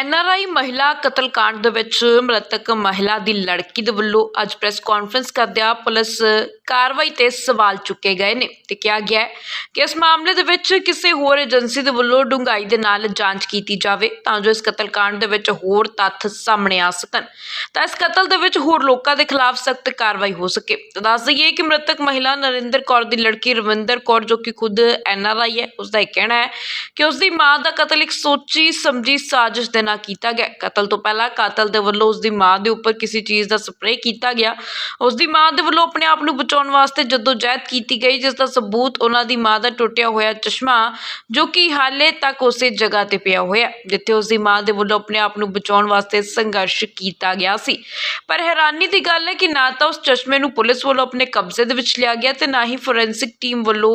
NRI ਮਹਿਲਾ ਕਤਲकांड ਦੇ ਵਿੱਚ ਮ੍ਰਿਤਕ ਮਹਿਲਾ ਦੀ ਲੜਕੀ ਦੇ ਵੱਲੋਂ ਅੱਜ ਪ੍ਰੈਸ ਕਾਨਫਰੰਸ ਕਰਦਿਆਂ ਪੁਲਿਸ ਕਾਰਵਾਈ ਤੇ ਸਵਾਲ ਚੁੱਕੇ ਗਏ ਨੇ ਤੇ ਕਿਹਾ ਗਿਆ ਕਿ ਇਸ ਮਾਮਲੇ ਦੇ ਵਿੱਚ ਕਿਸੇ ਹੋਰ ਏਜੰਸੀ ਦੇ ਵੱਲੋਂ ਡੂੰਘਾਈ ਦੇ ਨਾਲ ਜਾਂਚ ਕੀਤੀ ਜਾਵੇ ਤਾਂ ਜੋ ਇਸ ਕਤਲकांड ਦੇ ਵਿੱਚ ਹੋਰ ਤੱਥ ਸਾਹਮਣੇ ਆ ਸਕਣ। ਤਾਂ ਇਸ ਕਤਲ ਦੇ ਵਿੱਚ ਹੋਰ ਲੋਕਾਂ ਦੇ ਖਿਲਾਫ ਸਖਤ ਕਾਰਵਾਈ ਹੋ ਸਕੇ। ਤਾਂ ਦੱਸ ਦਈਏ ਕਿ ਮ੍ਰਿਤਕ ਮਹਿਲਾ ਨਰਿੰਦਰ ਕੌਰ ਦੀ ਲੜਕੀ ਰਵਿੰਦਰ ਕੌਰ ਜੋ ਕਿ ਖੁਦ ਐਨਆਰਆਈ ਹੈ ਉਸ ਦਾ ਇਹ ਕਹਿਣਾ ਹੈ ਕਿ ਉਸ ਦੀ ਮਾਂ ਦਾ ਕਤਲ ਇੱਕ ਸੋਚੀ ਸਮਝੀ ਸਾਜ਼ਿਸ਼ ਦੇ ਨਾਲ ਕੀਤਾ ਗਿਆ। ਕਤਲ ਤੋਂ ਪਹਿਲਾਂ ਕਾਤਲ ਦੇ ਵੱਲੋਂ ਉਸ ਦੀ ਮਾਂ ਦੇ ਉੱਪਰ ਕਿਸੇ ਚੀਜ਼ ਦਾ ਸਪਰੇਅ ਕੀਤਾ ਗਿਆ। ਉਸ ਦੀ ਮਾਂ ਦੇ ਵੱਲੋਂ ਆਪਣੇ ਆਪ ਨੂੰ ਬਚਾਉਣ ਵਾਸਤੇ ਜਦੋਜਹਿਦ ਕੀਤੀ ਗਈ, ਜਿਸ ਦਾ ਸਬੂਤ ਉਹਨਾਂ ਦੀ ਮਾਂ ਦਾ ਟੁੱਟਿਆ ਹੋਇਆ ਚਸ਼ਮਾ, ਜੋ ਕਿ ਹਾਲੇ ਤੱਕ ਉਸੇ ਜਗ੍ਹਾ ਤੇ ਪਿਆ ਹੋਇਆ, ਜਿੱਥੇ ਉਸ ਦੀ ਮਾਂ ਦੇ ਵੱਲੋਂ ਆਪਣੇ ਆਪ ਨੂੰ ਬਚਾਉਣ ਵਾਸਤੇ ਸੰਘਰਸ਼ ਕੀਤਾ ਗਿਆ ਸੀ। ਪਰ ਹੈਰਾਨੀ ਦੀ ਗੱਲ ਹੈ ਕਿ ਨਾ ਤਾਂ ਉਸ ਚਸ਼ਮੇ ਨੂੰ ਪੁਲਿਸ ਵੱਲੋਂ ਆਪਣੇ ਕਬਜ਼ੇ ਦੇ ਵਿੱਚ ਲਿਆ ਗਿਆ ਤੇ ਨਾ ਹੀ ਫੋਰੈਂਸਿਕ ਟੀਮ ਵੱਲੋਂ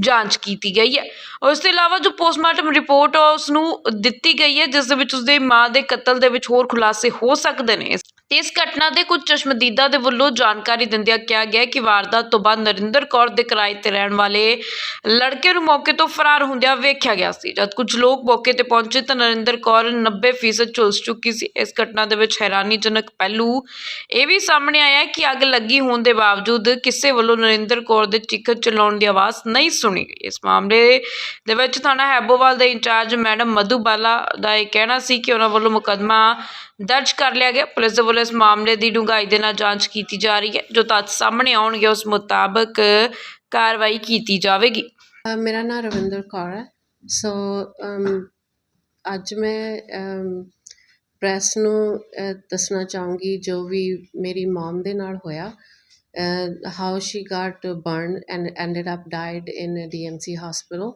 ਜਾਂਚ ਕੀਤੀ ਗਈ ਹੈ। ਉਸ ਤੋਂ ਇਲਾਵਾ ਜੋ ਪੋਸਟਮਾਰਟਮ ਰਿਪੋਰਟ ਉਸ ਨੂੰ ਦਿੱਤੀ ਗਈ ਹੈ, ਜਿਸ ਦੇ ਵਿੱਚ ਉਸਦੇ ਮਾਂ ਦੇ ਕਤਲ ਦੇ ਵਿੱਚ ਹੋਰ ਖੁਲਾਸੇ ਹੋ ਸਕਦੇ ਨੇ। ਇਸ ਘਟਨਾ ਦੇ ਕੁਝ ਚਸ਼ਮਦੀਦਾਂ ਦੇ ਵੱਲੋਂ ਜਾਣਕਾਰੀ ਦਿੰਦਿਆਂ ਕਿਹਾ ਗਿਆ ਕਿ ਵਾਰਦਾਤ ਤੋਂ ਬਾਅਦ ਨਰਿੰਦਰ ਕੌਰ ਦੇ ਕਿਰਾਏ ਤੇ ਰਹਿਣ ਵਾਲੇ ਲੜਕੇ ਨੂੰ ਮੌਕੇ ਤੋਂ ਫਰਾਰ ਹੁੰਦਿਆਂ ਵੇਖਿਆ ਗਿਆ ਸੀ। ਜਦ ਕੁਝ ਲੋਕ ਮੌਕੇ ਤੇ ਪਹੁੰਚੇ ਤਾਂ ਨਰਿੰਦਰ ਕੌਰ 90% ਝੁਲਸ ਚੁੱਕੀ ਸੀ। ਇਸ ਘਟਨਾ ਦੇ ਵਿੱਚ ਹੈਰਾਨੀਜਨਕ ਪਹਿਲੂ ਇਹ ਵੀ ਸਾਹਮਣੇ ਆਇਆ ਕਿ ਅੱਗ ਲੱਗੀ ਹੋਣ ਦੇ ਬਾਵਜੂਦ ਕਿਸੇ ਵੱਲੋਂ ਨਰਿੰਦਰ ਕੌਰ ਦੇ ਚੀਖਣ ਚਲਾਉਣ ਦੀ ਆਵਾਜ਼ ਨਹੀਂ ਸੁਣੀ ਗਈ। ਇਸ ਮਾਮਲੇ ਦੇ ਵਿੱਚ ਥਾਣਾ ਹੈਬੋਵਾਲ ਦੇ ਇੰਚਾਰਜ ਮੈਡਮ ਮਧੂਬਾਲਾ ਦਾ ਇਹ ਕਹਿਣਾ ਸੀ ਕਿ ਉਹਨਾਂ ਵੱਲੋਂ ਮੁਕੱਦਮਾ ਦਰਜ ਕਰ ਲਿਆ ਗਿਆ। ਪੁਲਿਸ ਦੇ ਵੱਲੋਂ ਇਸ ਮਾਮਲੇ ਦੀ ਡੂੰਘਾਈ ਦੇ ਨਾਲ ਜਾਂਚ ਕੀਤੀ ਜਾ ਰਹੀ ਹੈ ਜੋ ਤੱਥ ਸਾਹਮਣੇ ਆਉਣਗੇ ਉਸ ਮੁਤਾਬਕ ਕਾਰਵਾਈ ਕੀਤੀ ਜਾਵੇਗੀ। ਅ, ਮੇਰਾ ਨਾਮ ਰਵਿੰਦਰ ਕੌਰ ਹੈ। ਸੋ ਅਮ, ਅੱਜ ਮੈਂ ਪ੍ਰੈਸ ਨੂੰ ਅ, ਦੱਸਣਾ ਚਾਹੂੰਗੀ ਜੋ ਵੀ ਮੇਰੀ ਮਮ ਦੇ ਨਾਲ ਹੋਇਆ। How she got burn and ended up died in DMC hospital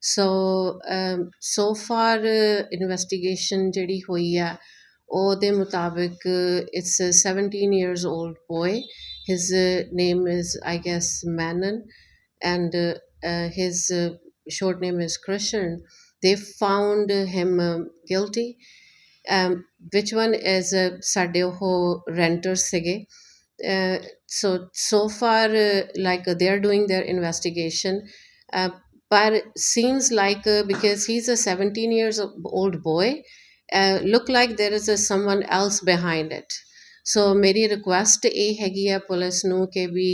so so far investigation ਜਿਹੜੀ ਹੋਈ ਹੈ ਉਹਦੇ ਮੁਤਾਬਿਕ it's seventeen years old boy his name is I guess Menon and his short name is Krishan, they found him uh, guilty. Um, which one is uh, ਸਾਡੇ ਉਹ renter ਸੀਗੇ uh, so so far uh, like uh, they are doing their investigation. But seems like because he's a 17 years old boy uh, look like there is a someone else behind it so ਮੇਰੀ request ਇਹ ਹੈਗੀ ਆ police ਨੂੰ ਕਿ ਵੀ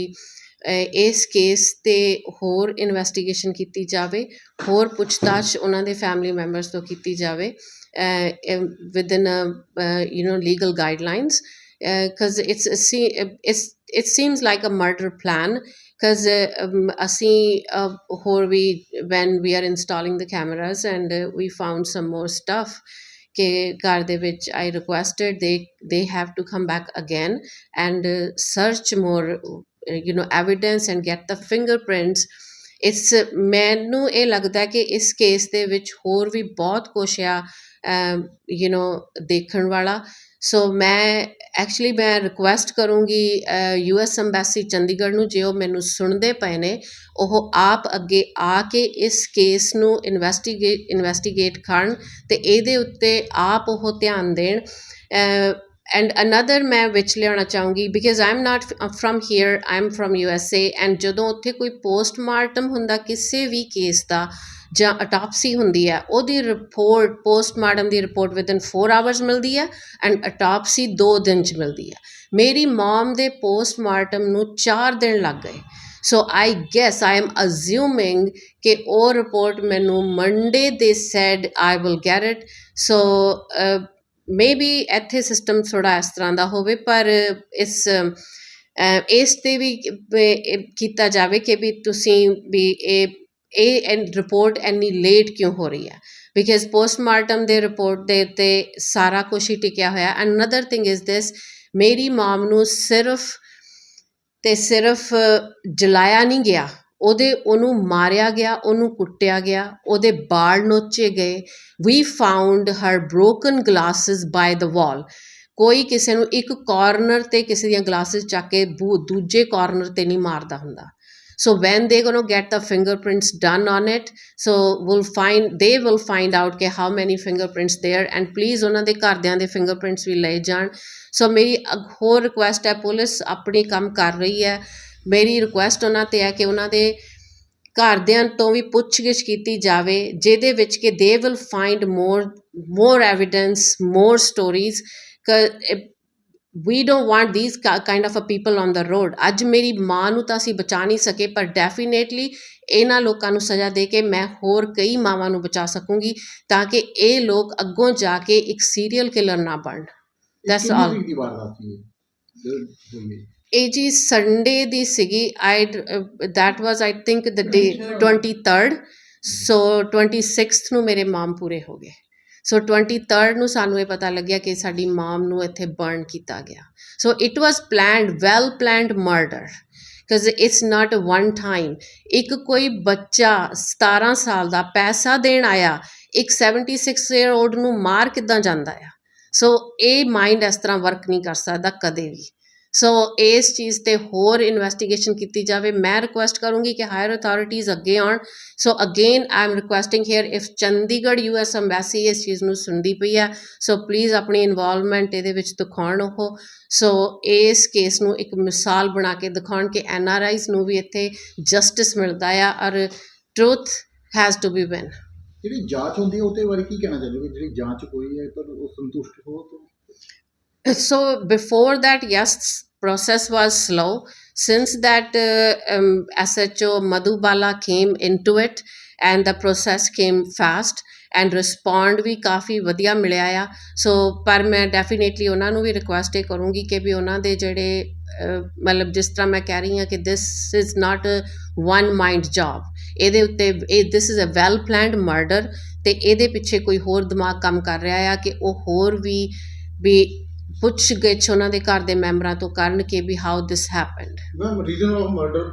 ਅ, ਇਸ case ਤੇ ਹੋਰ investigation ਕੀਤੀ ਜਾਵੇ ਹੋਰ ਪੁੱਛਤਾਛ ਉਹਨਾਂ ਦੇ ਫੈਮਿਲੀ ਮੈਂਬਰਸ ਤੋਂ ਕੀਤੀ ਜਾਵੇ within you know legal guidelines because it's a se- it's it seems like a murder plan because um, ਅਸੀਂ uh, ਹੋਰ ਵੀ when we are installing the cameras and uh, we found some more stuff ਕਿ ਘਰ ਦੇ ਵਿੱਚ I requested they they have to come back again and search more you know evidence and get the fingerprints ਇਸ ਮੈਨੂੰ ਇਹ ਲੱਗਦਾ ਕਿ ਇਸ ਕੇਸ ਦੇ ਵਿੱਚ ਹੋਰ ਵੀ ਬਹੁਤ ਕੁਝ ਆ ਯੂ نو ਦੇਖਣ ਵਾਲਾ ਸੋ ਮੈਂ ਐਕਚੁਲੀ ਮੈਂ ਰਿਕੁਐਸਟ ਕਰੂੰਗੀ ਯੂ ਐਸ ਅੰਬੈਸੀ ਚੰਡੀਗੜ੍ਹ ਨੂੰ ਜੇ ਉਹ ਮੈਨੂੰ ਸੁਣਦੇ ਪਏ ਨੇ, ਉਹ ਆਪ ਅੱਗੇ ਆ ਕੇ ਇਸ ਕੇਸ ਨੂੰ ਇਨਵੈਸਟੀਗੇਟ ਇਨਵੈਸਟੀਗੇਟ ਕਰਨ ਅਤੇ ਇਹਦੇ ਉੱਤੇ ਆਪ ਉਹ ਧਿਆਨ ਦੇਣ। ਐਂਡ ਅਨਦਰ ਮੈਂ ਵਿੱਚ ਲਿਆਉਣਾ ਚਾਹੂੰਗੀ because I am not from here I am from U S A and ਜਦੋਂ ਉੱਥੇ ਕੋਈ ਪੋਸਟਮਾਰਟਮ ਹੁੰਦਾ ਕਿਸੇ ਵੀ ਕੇਸ ਦਾ ਜਾਂ ਅਟਾਪਸੀ ਹੁੰਦੀ ਹੈ, ਉਹਦੀ ਰਿਪੋਰਟ ਪੋਸਟਮਾਰਟਮ ਦੀ ਰਿਪੋਰਟ ਵਿਦਿਨ 4 ਆਵਰਸ ਮਿਲਦੀ ਹੈ ਐਂਡ ਅਟਾਪਸੀ 2 ਦਿਨ ਚ ਮਿਲਦੀ ਹੈ। ਮੇਰੀ ਮਮ ਦੇ ਪੋਸਟਮਾਰਟਮ ਨੂੰ 4 ਦਿਨ ਲੱਗ ਗਏ। ਸੋ ਆਈ ਗੈਸ ਆਈ ਐਮ ਅਜ਼ਿਊਮਿੰਗ ਕਿ ਉਹ ਰਿਪੋਰਟ ਮੈਨੂੰ Monday they said I will get it so maybe ਇੱਥੇ ਸਿਸਟਮ ਥੋੜਾ ਇਸ ਤਰ੍ਹਾਂ ਦਾ ਹੋਵੇ, ਪਰ ਇਸ ਇਸ ਤੇ ਵੀ ਕੀਤਾ ਜਾਵੇ ਕਿ ਵੀ ਤੁਸੀਂ ਵੀ ਇਹ ਇਹ ਰਿਪੋਰਟ ਇੰਨੀ ਲੇਟ ਕਿਉਂ ਹੋ ਰਹੀ ਹੈ? ਬਿਕਾਜ਼ ਪੋਸਟਮਾਰਟਮ ਦੇ ਰਿਪੋਰਟ ਦੇ ਉੱਤੇ ਸਾਰਾ ਕੁਝ ਹੀ ਟਿਕਿਆ ਹੋਇਆ ਅਨਦਰ ਥਿੰਗ ਇਜ਼ ਦਿਸ ਮੇਰੀ ਮਾਮ ਨੂੰ ਸਿਰਫ ਤੇ ਸਿਰਫ ਜਲਾਇਆ ਨਹੀਂ ਗਿਆ। ਉਹਦੇ, ਉਹਨੂੰ ਮਾਰਿਆ ਗਿਆ, ਉਹਨੂੰ ਕੁੱਟਿਆ ਗਿਆ, ਉਹਦੇ ਬਾਲ ਨੋਚੇ ਗਏ। We found her broken glasses by the wall ਕੋਈ ਕਿਸੇ ਨੂੰ ਇੱਕ ਕਾਰਨਰ ਤੇ ਕਿਸੇ ਦੀਆਂ ਗਲਾਸਸ ਚੱਕ ਕੇ ਦੂ- ਦੂਜੇ ਕਾਰਨਰ ਤੇ ਨਹੀਂ ਮਾਰਦਾ ਹੁੰਦਾ। So when they're going to get the fingerprints done on it so we'll find they will find out ਕਿ how many fingerprints there and please ਉਹਨਾਂ ਦੇ ਘਰਦਿਆਂ ਦੇ fingerprints ਵੀ ਲਏ ਜਾਣ ਸੋ ਮੇਰੀ ਅਗ- ਹੋਰ ਰਿਕੁਐਸਟ ਹੈ ਪੁਲਿਸ ਆਪਣੀ ਕੰਮ ਕਰ ਰਹੀ ਹੈ ਮੇਰੀ ਰਿਕੁਐਸਟ ਉਹਨਾਂ ਤੇ ਹੈ ਕਿ ਉਹਨਾਂ ਦੇ ਘਰਦਿਆਂ ਤੋਂ ਵੀ ਪੁੱਛਗਿੱਛ ਕੀਤੀ ਜਾਵੇ ਜਿਹਦੇ ਵਿੱਚ ਕਿ they will find more more evidence more stories we don't want these kind of a people on the road ਅੱਜ ਮੇਰੀ ਮਾਂ ਨੂੰ ਤਾਂ ਅਸੀਂ ਬਚਾ ਨਹੀਂ ਸਕੇ ਪਰ ਡੈਫੀਨੇਟਲੀ ਇਹਨਾਂ ਲੋਕਾਂ ਨੂੰ ਸਜ਼ਾ ਦੇ ਕੇ ਮੈਂ ਹੋਰ ਕਈ ਮਾਵਾਂ ਨੂੰ ਬਚਾ ਸਕੂੰਗੀ ਤਾਂ ਕਿ ਇਹ ਲੋਕ ਅੱਗੋਂ ਜਾ ਕੇ ਇੱਕ ਸੀਰੀਅਲ ਕਿਲਰ ਨਾ ਬਣਨ That's ਕਿੰਨੀ all. ਤਰੀਕ ਦੀ ਵਾਰਦਾਤ ਸੀ ਇਹ? ਜੋ ਹੋਈ। ਇਹ ਜੀ ਸੰਡੇ ਦੀ ਸੀਗੀ ਆਈ that was I think the day 23rd so 26th ਨੂੰ ਮੇਰੇ ਮਾਮ ਪੂਰੇ ਹੋ ਗਏ ਸੋ 23rd ਨੂੰ ਸਾਨੂੰ ਇਹ ਪਤਾ ਲੱਗਿਆ ਕਿ ਸਾਡੀ ਮਾਮ ਨੂੰ ਇੱਥੇ ਬਰਨ ਕੀਤਾ ਗਿਆ। So it was planned well planned murder because it's not one time ਇੱਕ ਕੋਈ ਬੱਚਾ 17 ਸਾਲ ਦਾ ਪੈਸਾ ਦੇਣ ਆਇਆ, ਇੱਕ 76 ਈਅਰ 올ਡ ਨੂੰ ਮਾਰ ਕਿੱਦਾਂ ਜਾਂਦਾ ਆ? ਸੋ ਇਹ ਮਾਈਂਡ ਇਸ ਤਰ੍ਹਾਂ ਵਰਕ ਨਹੀਂ ਕਰ ਸਕਦਾ ਕਦੇ ਵੀ। ਸੋ ਇਸ ਚੀਜ਼ ਤੇ ਹੋਰ ਇਨਵੈਸਟੀਗੇਸ਼ਨ ਕੀਤੀ ਜਾਵੇ। ਮੈਂ ਰਿਕੁਐਸਟ ਕਰੂੰਗੀ ਕਿ ਹਾਇਰ ਅਥਾਰਟੀਜ਼ ਅੱਗੇ ਆਉਣ। So again I am requesting here if Chandigarh you US embassy ਇਸ ਚੀਜ਼ ਨੂੰ ਸੁਣਦੀ ਪਈ ਹੈ ਸੋ ਪਲੀਜ਼ ਆਪਣੀ ਇਨਵੋਲਵਮੈਂਟ ਇਹਦੇ ਵਿੱਚ ਦਿਖਾਉਣ ਉਹ। ਸੋ ਇਸ ਕੇਸ ਨੂੰ ਇੱਕ ਮਿਸਾਲ ਬਣਾ ਕੇ ਦਿਖਾਉਣ ਕਿ ਐਨ ਆਰ ਆਈਜ਼ ਨੂੰ ਵੀ ਇੱਥੇ ਜਸਟਿਸ ਮਿਲਦਾ ਆ ਔਰ truth has to be win ਜਿਹੜੀ ਜਾਂਚ ਹੁੰਦੀ ਹੈ ਉਹਦੇ ਬਾਰੇ ਕੀ ਕਹਿਣਾ ਚਾਹੁੰਦੇ ਜਿਹੜੀ ਜਾਂਚ ਹੋਈ ਹੈ ਤੁਹਾਨੂੰ ਉਹ ਸੰਤੁਸ਼ਟ ਹੋ ਤਾਂ? So before that yes process was slow. Since that uh, um, sho madhubala came into it and the process came fast and respond ਵੀ ਕਾਫੀ ਵਧੀਆ ਮਿਲਿਆ ਆ ਸੋ ਪਰ ਮੈਂ ਡੈਫੀਨੇਟਲੀ ਉਹਨਾਂ ਨੂੰ ਵੀ ਰਿਕੁਐਸਟ ਇਹ ਕਰੂੰਗੀ ਕਿ ਵੀ ਉਹਨਾਂ ਦੇ ਜਿਹੜੇ ਮਤਲਬ ਜਿਸ ਤਰ੍ਹਾਂ ਮੈਂ ਕਹਿ ਰਹੀ ਹਾਂ ਕਿ this is not one mind job ਇਹਦੇ ਉੱਤੇ ਇਹ this is a well planned murder ਤੇ ਇਹਦੇ ਪਿੱਛੇ ਕੋਈ ਹੋਰ ਦਿਮਾਗ ਕੰਮ ਕਰ ਰਿਹਾ ਆ ਕਿ ਉਹ ਹੋਰ ਵੀ ਵੀ ਪੁੱਛ ਗਿੱਛ ਉਹਨਾਂ ਦੇ ਘਰ ਦੇ ਮੈਂਬਰਾਂ ਤੋਂ ਕਰਨ ਕਿ ਵੀ how this happened ma'am reason of murder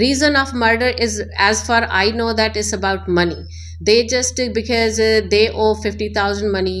reason of murder is as far i know that is about money. They just because uh, they owe 50000 money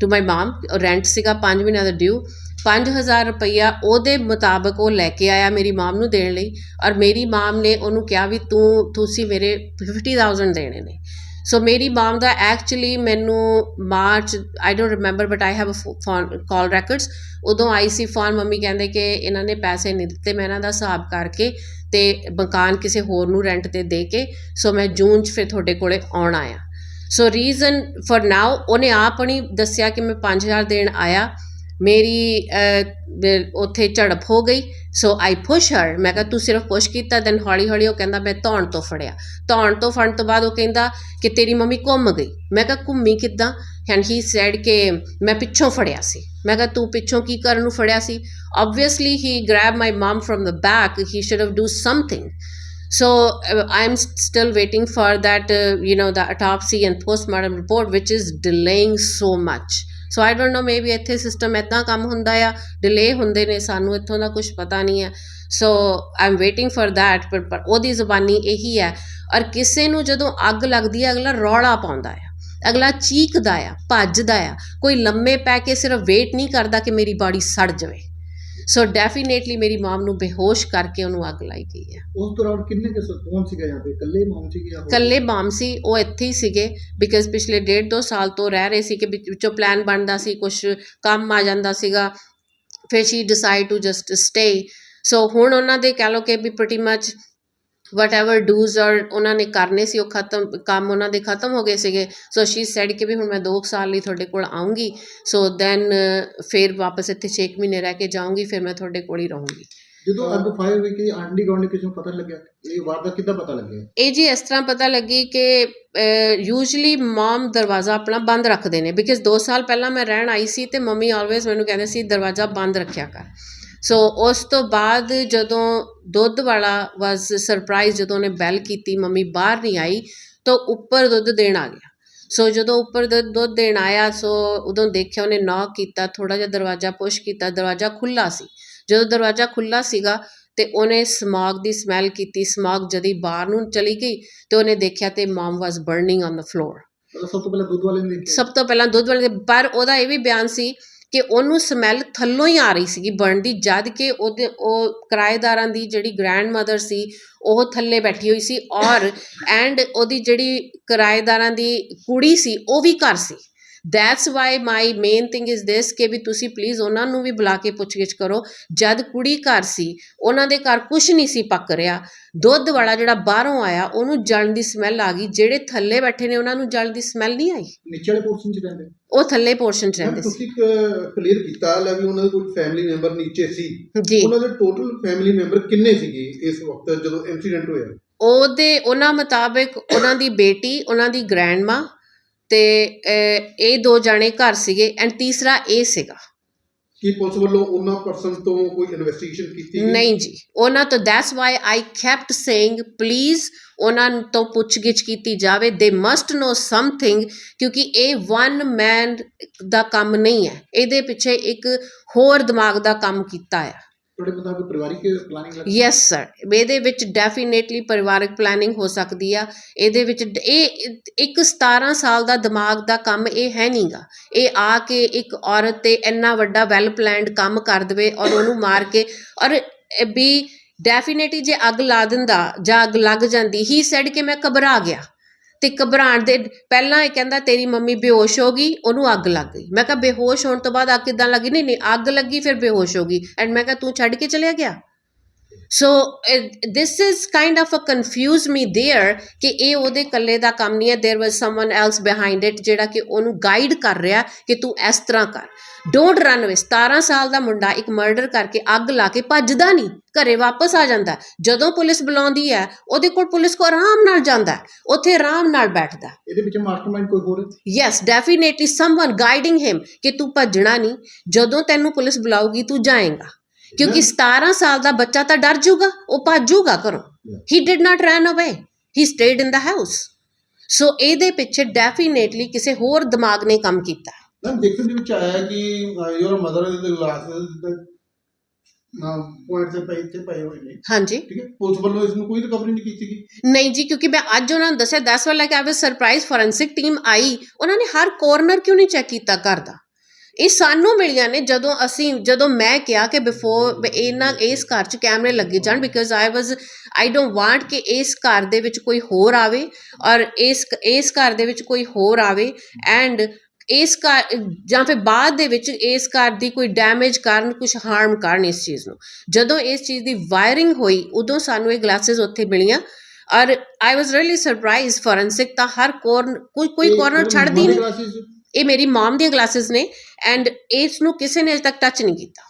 to my mom rent ਸੀਗਾ 5 ਮਹੀਨਿਆਂ ਦਾ ਡਿਊ 5000 ਰੁਪਈਆ ਉਹਦੇ ਮੁਤਾਬਕ ਉਹ ਲੈ ਕੇ ਆਇਆ ਮੇਰੀ ਮਾਮ ਨੂੰ ਦੇਣ ਲਈ। ਔਰ ਮੇਰੀ ਮਾਮ ਨੇ ਉਹਨੂੰ ਕਿਹਾ ਵੀ ਤੂੰ ਤੁਸੀਂ ਮੇਰੇ 50000 ਦੇਣੇ ਨੇ। ਸੋ ਮੇਰੀ ਮਾਮ ਦਾ ਐਕਚੁਅਲੀ ਮੈਨੂੰ March I don't remember but I have a phone call records ਉਦੋਂ ਆਈ ਸੀ ਫੋਨ ਮੰਮੀ ਕਹਿੰਦੇ ਕਿ ਇਹਨਾਂ ਨੇ ਪੈਸੇ ਨਹੀਂ ਦਿੱਤੇ ਮੈਂ ਇਹਨਾਂ ਦਾ ਹਿਸਾਬ ਕਰਕੇ ਤੇ ਮਕਾਨ ਕਿਸੇ ਹੋਰ ਨੂੰ ਰੈਂਟ ਤੇ ਦੇ ਕੇ ਸੋ ਮੈਂ ਜੂਨ 'ਚ ਫਿਰ ਤੁਹਾਡੇ ਕੋਲੇ ਆਉਣਾ ਆ ਸੋ ਰੀਜ਼ਨ ਫॉर ਨਾਓ ਉਹਨੇ ਆਪ ਨਹੀਂ ਦੱਸਿਆ ਕਿ ਮੈਂ 5000 ਦੇਣ ਆਇਆ ਮੇਰੀ ਉੱਥੇ ਝੜਪ ਹੋ ਗਈ ਸੋ ਆਈ ਪੁਸ਼ ਹਰ ਮੈਂ ਕਿਹਾ ਤੂੰ ਸਿਰਫ ਪੁਸ਼ ਕੀਤਾ ਦੈਨ ਹੌਲੀ ਹੌਲੀ ਉਹ ਕਹਿੰਦਾ ਮੈਂ ਧੌਣ ਤੋਂ ਫੜਿਆ ਧੌਣ ਤੋਂ ਫੜਨ ਤੋਂ ਬਾਅਦ ਉਹ ਕਹਿੰਦਾ ਕਿ ਤੇਰੀ ਮੰਮੀ ਘੁੰਮ ਗਈ ਮੈਂ ਕਿਹਾ ਘੁੰਮੀ ਕਿੱਦਾਂ ਐਂਡ ਹੀ ਸੈਡ ਕਿ ਮੈਂ ਪਿੱਛੋਂ ਫੜਿਆ ਸੀ ਮੈਂ ਕਿਹਾ ਤੂੰ ਪਿੱਛੋਂ ਕੀ ਕਰਨ ਨੂੰ ਫੜਿਆ ਸੀ obviously he grab my mum from the back he should have do something So uh, I'm still waiting for that, uh, you know, the autopsy and postmortem report, which is delaying so much. So, i don't know, maybe ਇੱਥੇ system ਇਦਾਂ ਕੰਮ ਹੁੰਦਾ ਆ delay ਹੁੰਦੇ ਨੇ, ਸਾਨੂੰ ਇੱਥੋਂ ਦਾ ਕੁਝ ਪਤਾ ਨਹੀਂ ਹੈ so I am waiting for that, ਪਰ ਉਹਦੀ ਜ਼ੁਬਾਨੀ ਇਹੀ ਹੈ ਔਰ ਕਿਸੇ ਨੂੰ ਜਦੋਂ ਅੱਗ ਲੱਗਦੀ ਹੈ ਅਗਲਾ ਰੌਲਾ ਪਾਉਂਦਾ ਆ, ਅਗਲਾ ਚੀਕਦਾ ਆ, ਭੱਜਦਾ ਆ। ਕੋਈ ਲੰਮੇ ਪੈ ਕੇ ਸਿਰਫ ਵੇਟ ਨਹੀਂ ਕਰਦਾ ਕਿ ਮੇਰੀ ਬਾਡੀ ਸੜ ਜਾਵੇ। ਸੋ ਡੈਫੀਨੇਟਲੀ ਮੇਰੀ ਮਮ ਨੂੰ ਬੇਹੋਸ਼ ਕਰਕੇ ਉਹਨੂੰ ਅੱਗ ਲਾਈ ਗਈ ਹੈ। ਉਸ ਦੌਰਾਨ ਕਿੰਨੇ ਕਿਸ ਕੌਣ ਸੀਗਾ ਜਾਂ ਤੇ? ਕੱਲੇ ਮਮ ਸੀ ਜਾਂ ਕੱਲੇ ਮਮ ਸੀ ਉਹ ਇੱਥੇ ਹੀ ਸੀਗੇ ਬਿਕਾਜ਼ ਪਿਛਲੇ ਡੇਢ ਦੋ ਸਾਲ ਤੋਂ ਰਹਿ ਰਹੇ ਸੀ ਕਿ ਵਿੱਚੋਂ ਪਲਾਨ ਬਣਦਾ ਸੀ ਕੁਝ ਕੰਮ ਆ ਜਾਂਦਾ ਸੀਗਾ। ਫਿਰ she decided to just stay so ਹੁਣ ਉਹਨਾਂ ਦੇ ਕਹਿ ਲੋ ਕਿ ਵੀ pretty much whatever does ਔਰ ਉਹਨਾਂ ਨੇ ਕਰਨੇ ਸੀ ਉਹ ਖਤਮ ਕੰਮ ਉਹਨਾਂ ਦੇ ਖਤਮ ਹੋ ਗਏ ਸੀਗੇ। ਸੋ ਸ਼ੀ ਸੈਡ ਕਿ ਵੀ ਹੁਣ ਮੈਂ 2 ਸਾਲ ਲਈ ਤੁਹਾਡੇ ਕੋਲ ਆਉਂਗੀ ਸੋ ਦੈਨ ਫਿਰ ਵਾਪਸ ਇੱਥੇ 6 ਮਹੀਨੇ ਰਹਿ ਕੇ ਜਾਊਂਗੀ ਫਿਰ ਮੈਂ ਤੁਹਾਡੇ ਕੋਲ ਹੀ ਰਹੂੰਗੀ। ਜਦੋਂ ਅੱਗ ਫਾਇਰ ਹੋਈ ਕਿ ਆਂਡੀ ਗਾਉਂਡ ਕਿਸੇ ਨੂੰ ਪਤਾ ਲੱਗਿਆ? ਇਹ ਵਾਰਦਾਤ ਕਿੱਦਾਂ ਪਤਾ ਲੱਗਿਆ? ਇਹ ਜੀ ਇਸ ਤਰ੍ਹਾਂ ਪਤਾ ਲੱਗੀ ਕਿ ਯੂਜੂਲੀ ਮਮ ਦਰਵਾਜ਼ਾ ਆਪਣਾ ਬੰਦ ਰੱਖਦੇ ਨੇ। ਬਿਕਾਜ਼ 2 ਸਾਲ ਪਹਿਲਾਂ ਮੈਂ ਰਹਿਣ ਆਈ ਸੀ ਤੇ ਮੰਮੀ ਆਲਵੇਜ਼ ਮੈਨੂੰ ਕਹਿੰਦੇ ਸੀ ਦਰਵਾਜ਼ਾ ਬੰਦ ਰੱਖਿਆ ਕਰ। ਸੋ ਉਸ ਤੋਂ ਬਾਅਦ ਜਦੋਂ ਦੁੱਧ ਵਾਲਾ ਵਾਸ ਸਰਪ੍ਰਾਈਜ਼ ਜਦੋਂ ਉਹਨੇ ਬੈਲ ਕੀਤੀ ਮੰਮੀ ਬਾਹਰ ਨਹੀਂ ਆਈ ਤਾਂ ਉੱਪਰ ਦੁੱਧ ਦੇਣ ਆ ਗਿਆ। ਸੋ ਜਦੋਂ ਉੱਪਰ ਦੁੱਧ ਦੁੱਧ ਦੇਣ ਆਇਆ ਸੋ ਉਦੋਂ ਦੇਖਿਆ ਉਹਨੇ ਨੌਕ ਕੀਤਾ ਥੋੜਾ ਜਿਹਾ ਦਰਵਾਜ਼ਾ ਪੁਸ਼ ਕੀਤਾ ਦਰਵਾਜ਼ਾ ਖੁੱਲਾ ਸੀ। ਜਦੋਂ ਦਰਵਾਜ਼ਾ ਖੁੱਲਾ ਸੀਗਾ ਤੇ ਉਹਨੇ ਸਮੌਗ ਦੀ ਸਮੈਲ ਕੀਤੀ ਸਮੌਗ ਜਦੀ ਬਾਹਰ ਨੂੰ ਚਲੀ ਗਈ ਤੇ ਉਹਨੇ ਦੇਖਿਆ ਤੇ mom was burning on the floor ਸਭ ਤੋਂ ਪਹਿਲਾਂ ਦੁੱਧ ਵਾਲੇ ਨੇ ਸਭ ਤੋਂ ਪਹਿਲਾਂ ਦੁੱਧ ਵਾਲੇ ਪਰ ਉਹਦਾ ਇਹ ਵੀ ਬਿਆਨ ਸੀ ਕਿ ਉਹਨੂੰ ਸਮੈਲ ਥੱਲੋਂ ਹੀ ਆ ਰਹੀ ਸੀਗੀ ਬਰਨ ਦੀ ਜਦ ਕਿ ਉਹਦੇ ਉਹ ਕਿਰਾਏਦਾਰਾਂ ਦੀ ਜਿਹੜੀ ਗ੍ਰੈਂਡ ਮਦਰ ਸੀ ਉਹ ਥੱਲੇ ਬੈਠੀ ਹੋਈ ਸੀ ਔਰ ਐਂਡ ਉਹਦੀ ਜਿਹੜੀ ਕਿਰਾਏਦਾਰਾਂ ਦੀ ਕੁੜੀ ਸੀ ਉਹ ਵੀ ਘਰ ਸੀ। That's why my main thing is this ਕਿ ਵੀ ਤੁਸੀਂ ਪਲੀਜ਼ ਉਹਨਾਂ ਨੂੰ ਵੀ ਬੁਲਾ ਕੇ ਪੁੱਛਗਿੱਛ ਕਰੋ ਜਦ ਕੁੜੀ ਘਰ ਸੀ ਉਹਨਾਂ ਦੇ ਘਰ ਕੁਝ ਨਹੀਂ ਸੀ ਪੱਕ ਰਿਹਾ ਦੁੱਧ ਵਾਲਾ ਜਿਹੜਾ ਬਾਹਰੋਂ ਆਇਆ ਉਹਨੂੰ ਜਲਣ ਦੀ ਸਮੈਲ ਆ ਗਈ ਜਿਹੜੇ ਥੱਲੇ ਬੈਠੇ ਨੇ ਉਹਨਾਂ ਨੂੰ ਜਲਣ ਦੀ ਸਮੈਲ ਨਹੀਂ ਆਈ ਨੀਚੇ ਵਾਲੇ ਪੋਰਸ਼ਨ 'ਚ ਰਹਿੰਦੇ ਉਹ ਥੱਲੇ ਪੋਰਸ਼ਨ 'ਚ ਰਹਿੰਦੇ ਸੀ ਤੁਸੀਂ ਕਲੀਅਰ ਕੀਤਾ ਲੈ ਵੀ ਉਹਨਾਂ ਦੇ ਕੋਈ ਫੈਮਿਲੀ ਮੈਂਬਰ ਨੀਚੇ ਸੀ ਉਹਨਾਂ ਦੇ ਟੋਟਲ ਫੈਮਿਲੀ ਮੈਂਬਰ ਕਿੰਨੇ ਸੀਗੇ ਇਸ ਵਕਤ ਜਦੋਂ ਇਨਸੀਡੈਂਟ ਹੋਇਆ? ਉਹਦੇ ਉਹਨਾਂ ਮੁਤਾਬਕ ਉਹਨਾਂ ਦੀ ਬੇਟੀ ਉਹਨਾਂ ਦੀ ਗ੍ਰੈਂਡਮਾ ਤੇ ਇਹ ਦੋ ਜਾਣੇ ਘਰ ਸੀਗੇ ਐਂਡ ਤੀਸਰਾ ਇਹ ਸੀਗਾ। ਕੀ ਪੁਲਿਸ ਵੱਲੋਂ ਉਹਨਾਂ ਪਰਸਨ ਤੋਂ ਕੋਈ ਇਨਵੈਸਟੀਗੇਸ਼ਨ ਕੀਤੀ ਗਈ? ਨਹੀਂ ਜੀ। ਉਹਨਾਂ ਤੋਂ that's why I kept saying please ਉਹਨਾਂ ਤੋਂ ਪੁੱਛਗਿੱਛ ਕੀਤੀ ਜਾਵੇ। ਦੇ ਮਸਟ ਨੋ ਸਮਥਿੰਗ ਕਿਉਂਕਿ ਇਹ ਵਨ ਮੈਨ ਦਾ ਕੰਮ ਨਹੀਂ ਹੈ। ਇਹਦੇ ਪਿੱਛੇ ਇੱਕ ਹੋਰ ਦਿਮਾਗ ਦਾ ਕੰਮ ਕੀਤਾ ਆ। ਤੁਹਾਡੇ ਮੁਤਾਬਕ ਪਰਿਵਾਰਿਕ ਪਲਾਨਿੰਗ ਲੱਗਦੀ ਯੈਸ ਸਰ ਇਹਦੇ ਵਿੱਚ ਡੈਫੀਨੇਟਲੀ ਪਰਿਵਾਰਕ ਪਲੈਨਿੰਗ ਹੋ ਸਕਦੀ ਆ। ਇਹਦੇ ਵਿੱਚ ਡ- ਇਹ ਇੱਕ 17 ਸਾਲ ਦਾ ਦਿਮਾਗ ਦਾ ਕੰਮ ਇਹ ਹੈ ਨਹੀਂਗਾ ਇਹ ਆ ਕੇ ਇੱਕ ਔਰਤ ਤੇ ਇੰਨਾ ਵੱਡਾ ਵੈਲ ਪਲੈਨਡ ਕੰਮ ਕਰ ਦੇਵੇ ਔਰ ਉਹਨੂੰ ਮਾਰ ਕੇ ਔਰ ਇਹ ਵੀ ਡੈਫੀਨੇਟਲੀ ਜੇ ਅੱਗ ਲਾ ਦਿੰਦਾ ਜਾਂ ਅੱਗ ਲੱਗ ਜਾਂਦੀ ਹੀ ਸੈਡ ਕਿ ਮੈਂ ਘਬਰਾ ਗਿਆ। ਤੇ ਘਬਰਾਉਣ ਦੇ, ਪਹਿਲਾਂ ਇਹ ਕਹਿੰਦਾ ਤੇਰੀ ਮੰਮੀ ਬੇਹੋਸ਼ ਹੋ ਗਈ, ਉਹਨੂੰ ਅੱਗ ਲੱਗ ਗਈ। ਮੈਂ ਕਿਹਾ ਬੇਹੋਸ਼ ਹੋਣ ਤੋਂ ਬਾਅਦ ਅੱਗ ਕਿਦਾਂ ਲੱਗੀ? ਨਹੀਂ ਨਹੀਂ, ਅੱਗ ਲੱਗੀ, ਫਿਰ ਬੇਹੋਸ਼ ਹੋ ਗਈ। ਐਂਡ ਮੈਂ ਕਿਹਾ ਤੂੰ ਛੱਡ ਕੇ ਚਲਿਆ ਗਿਆ? So this is kind of a confuse me there ਕਿ ਇਹ ਉਹਦੇ ਇਕੱਲੇ ਦਾ ਕੰਮ ਨਹੀਂ ਹੈ there was someone else behind it ਜਿਹੜਾ ਕਿ ਉਹਨੂੰ ਗਾਈਡ ਕਰ ਰਿਹਾ ਕਿ ਤੂੰ ਇਸ ਤਰ੍ਹਾਂ ਕਰ ਡੋਂਟ ਰਨ ਵੇ 17 ਸਾਲ ਦਾ ਮੁੰਡਾ ਇੱਕ ਮਰਡਰ ਕਰਕੇ ਅੱਗ ਲਾ ਕੇ ਭੱਜਦਾ ਨਹੀਂ ਘਰੇ ਵਾਪਸ ਆ ਜਾਂਦਾ ਹੈ। ਜਦੋਂ ਪੁਲਿਸ ਬੁਲਾਉਂਦੀ ਹੈ ਉਹਦੇ ਕੋਲ ਪੁਲਿਸ ਕੋ ਆਰਾਮ ਨਾਲ ਜਾਂਦਾ ਹੈ, ਉੱਥੇ ਆਰਾਮ ਨਾਲ ਬੈਠਦਾ ਹੈ। ਇਹਦੇ ਵਿੱਚ ਮਾਸਟਰਮਾਈਂਡ ਕੋਈ ਹੋਰ ਹੈ? Yes definitely someone guiding him ਕਿ ਤੂੰ ਭੱਜਣਾ ਨਹੀਂ ਜਦੋਂ ਤੈਨੂੰ ਪੁਲਿਸ ਬੁਲਾਊਗੀ ਤੂੰ ਜਾਏਗਾ ਕਿਉਂਕਿ 17 ਸਾਲ ਦਾ ਬੱਚਾ ਤਾਂ ਡਰ ਜਾਊਗਾ ਉਹ ਭੱਜ ਜਾਊਗਾ ਘਰੋਂ। ਹੀ ਡਿਡ ਨਾਟ ਰਨ ਅਵੇ ਹੀ ਸਟੇਡ ਇਨ ਦਾ ਹਾਊਸ ਸੋ ਇਹਦੇ ਪਿੱਛੇ ਡੈਫੀਨੇਟਲੀ ਕਿਸੇ ਹੋਰ ਦਿਮਾਗ ਨੇ ਕੰਮ ਕੀਤਾ। ਮੈਮ ਦੇਖਣ ਦੇ ਵਿੱਚ ਆਇਆ ਕਿ ਯੋਰ ਮਦਰ ਦੇ ਗਲਾਸ ਨਾ ਪੁਆਇੰਟ ਤੇ ਪਏ ਤੇ ਪਏ ਹੋਏ ਨੇ। ਹਾਂਜੀ। ਠੀਕ ਹੈ? ਪੁਲਿਸ ਵੱਲੋਂ ਇਸ ਨੂੰ ਕੋਈ ਰਿਕਵਰੀ ਨਹੀਂ ਕੀਤੀ ਗਈ। ਨਹੀਂ ਜੀ ਕਿਉਂਕਿ ਮੈਂ ਅੱਜ ਉਹਨਾਂ ਨੂੰ ਦੱਸਿਆ ਦਸ ਵਾਰ like I was surprise forensic team ਆਈ। ਉਹਨਾਂ ਨੇ ਹਰ ਕੋਰਨਰ ਕਿਉਂ ਨਹੀਂ ਚੈੱਕ ਕੀਤਾ ਘਰ ਦਾ? ਇਹ ਸਾਨੂੰ ਮਿਲੀਆਂ ਨੇ ਜਦੋਂ ਅਸੀਂ ਜਦੋਂ ਮੈਂ ਕਿਹਾ ਕਿ ਬਿਫੋਰ ਇਹਨਾਂ ਇਸ ਘਰ 'ਚ ਕੈਮਰੇ ਲੱਗੇ ਜਾਣ because I was I don't want ਕਿ ਇਸ ਘਰ ਦੇ ਵਿੱਚ ਕੋਈ ਹੋਰ ਆਵੇ ਔਰ ਇਸ ਇਸ ਘਰ ਦੇ ਵਿੱਚ ਕੋਈ ਹੋਰ ਆਵੇ ਐਂਡ ਇਸ ਘਰ ਜਾਂ ਫਿਰ ਬਾਅਦ ਦੇ ਵਿੱਚ ਇਸ ਘਰ ਦੀ ਕੋਈ ਡੈਮੇਜ ਕਰਨ ਕੁਝ ਹਾਰਮ ਕਰਨ ਇਸ ਚੀਜ਼ ਨੂੰ ਜਦੋਂ ਇਸ ਚੀਜ਼ ਦੀ ਵਾਇਰਿੰਗ ਹੋਈ ਉਦੋਂ ਸਾਨੂੰ ਇਹ ਗਲਾਸਸ ਉੱਥੇ ਮਿਲੀਆਂ ਔਰ I was really surprise forensic ਤਾਂ ਹਰ ਕੋਰਨ ਕੋਈ ਕੋਈ ਕੋਰਨਰ ਛੱਡਦੀ ਨਹੀਂ? ਇਹ ਮੇਰੀ ਮਮ ਦੀਆਂ ਗਲਾਸਸ ਨੇ ਐਂਡ ਇਸ ਨੂੰ ਕਿਸੇ ਨੇ ਅਜੇ ਤੱਕ ਟੱਚ ਨਹੀਂ ਕੀਤਾ।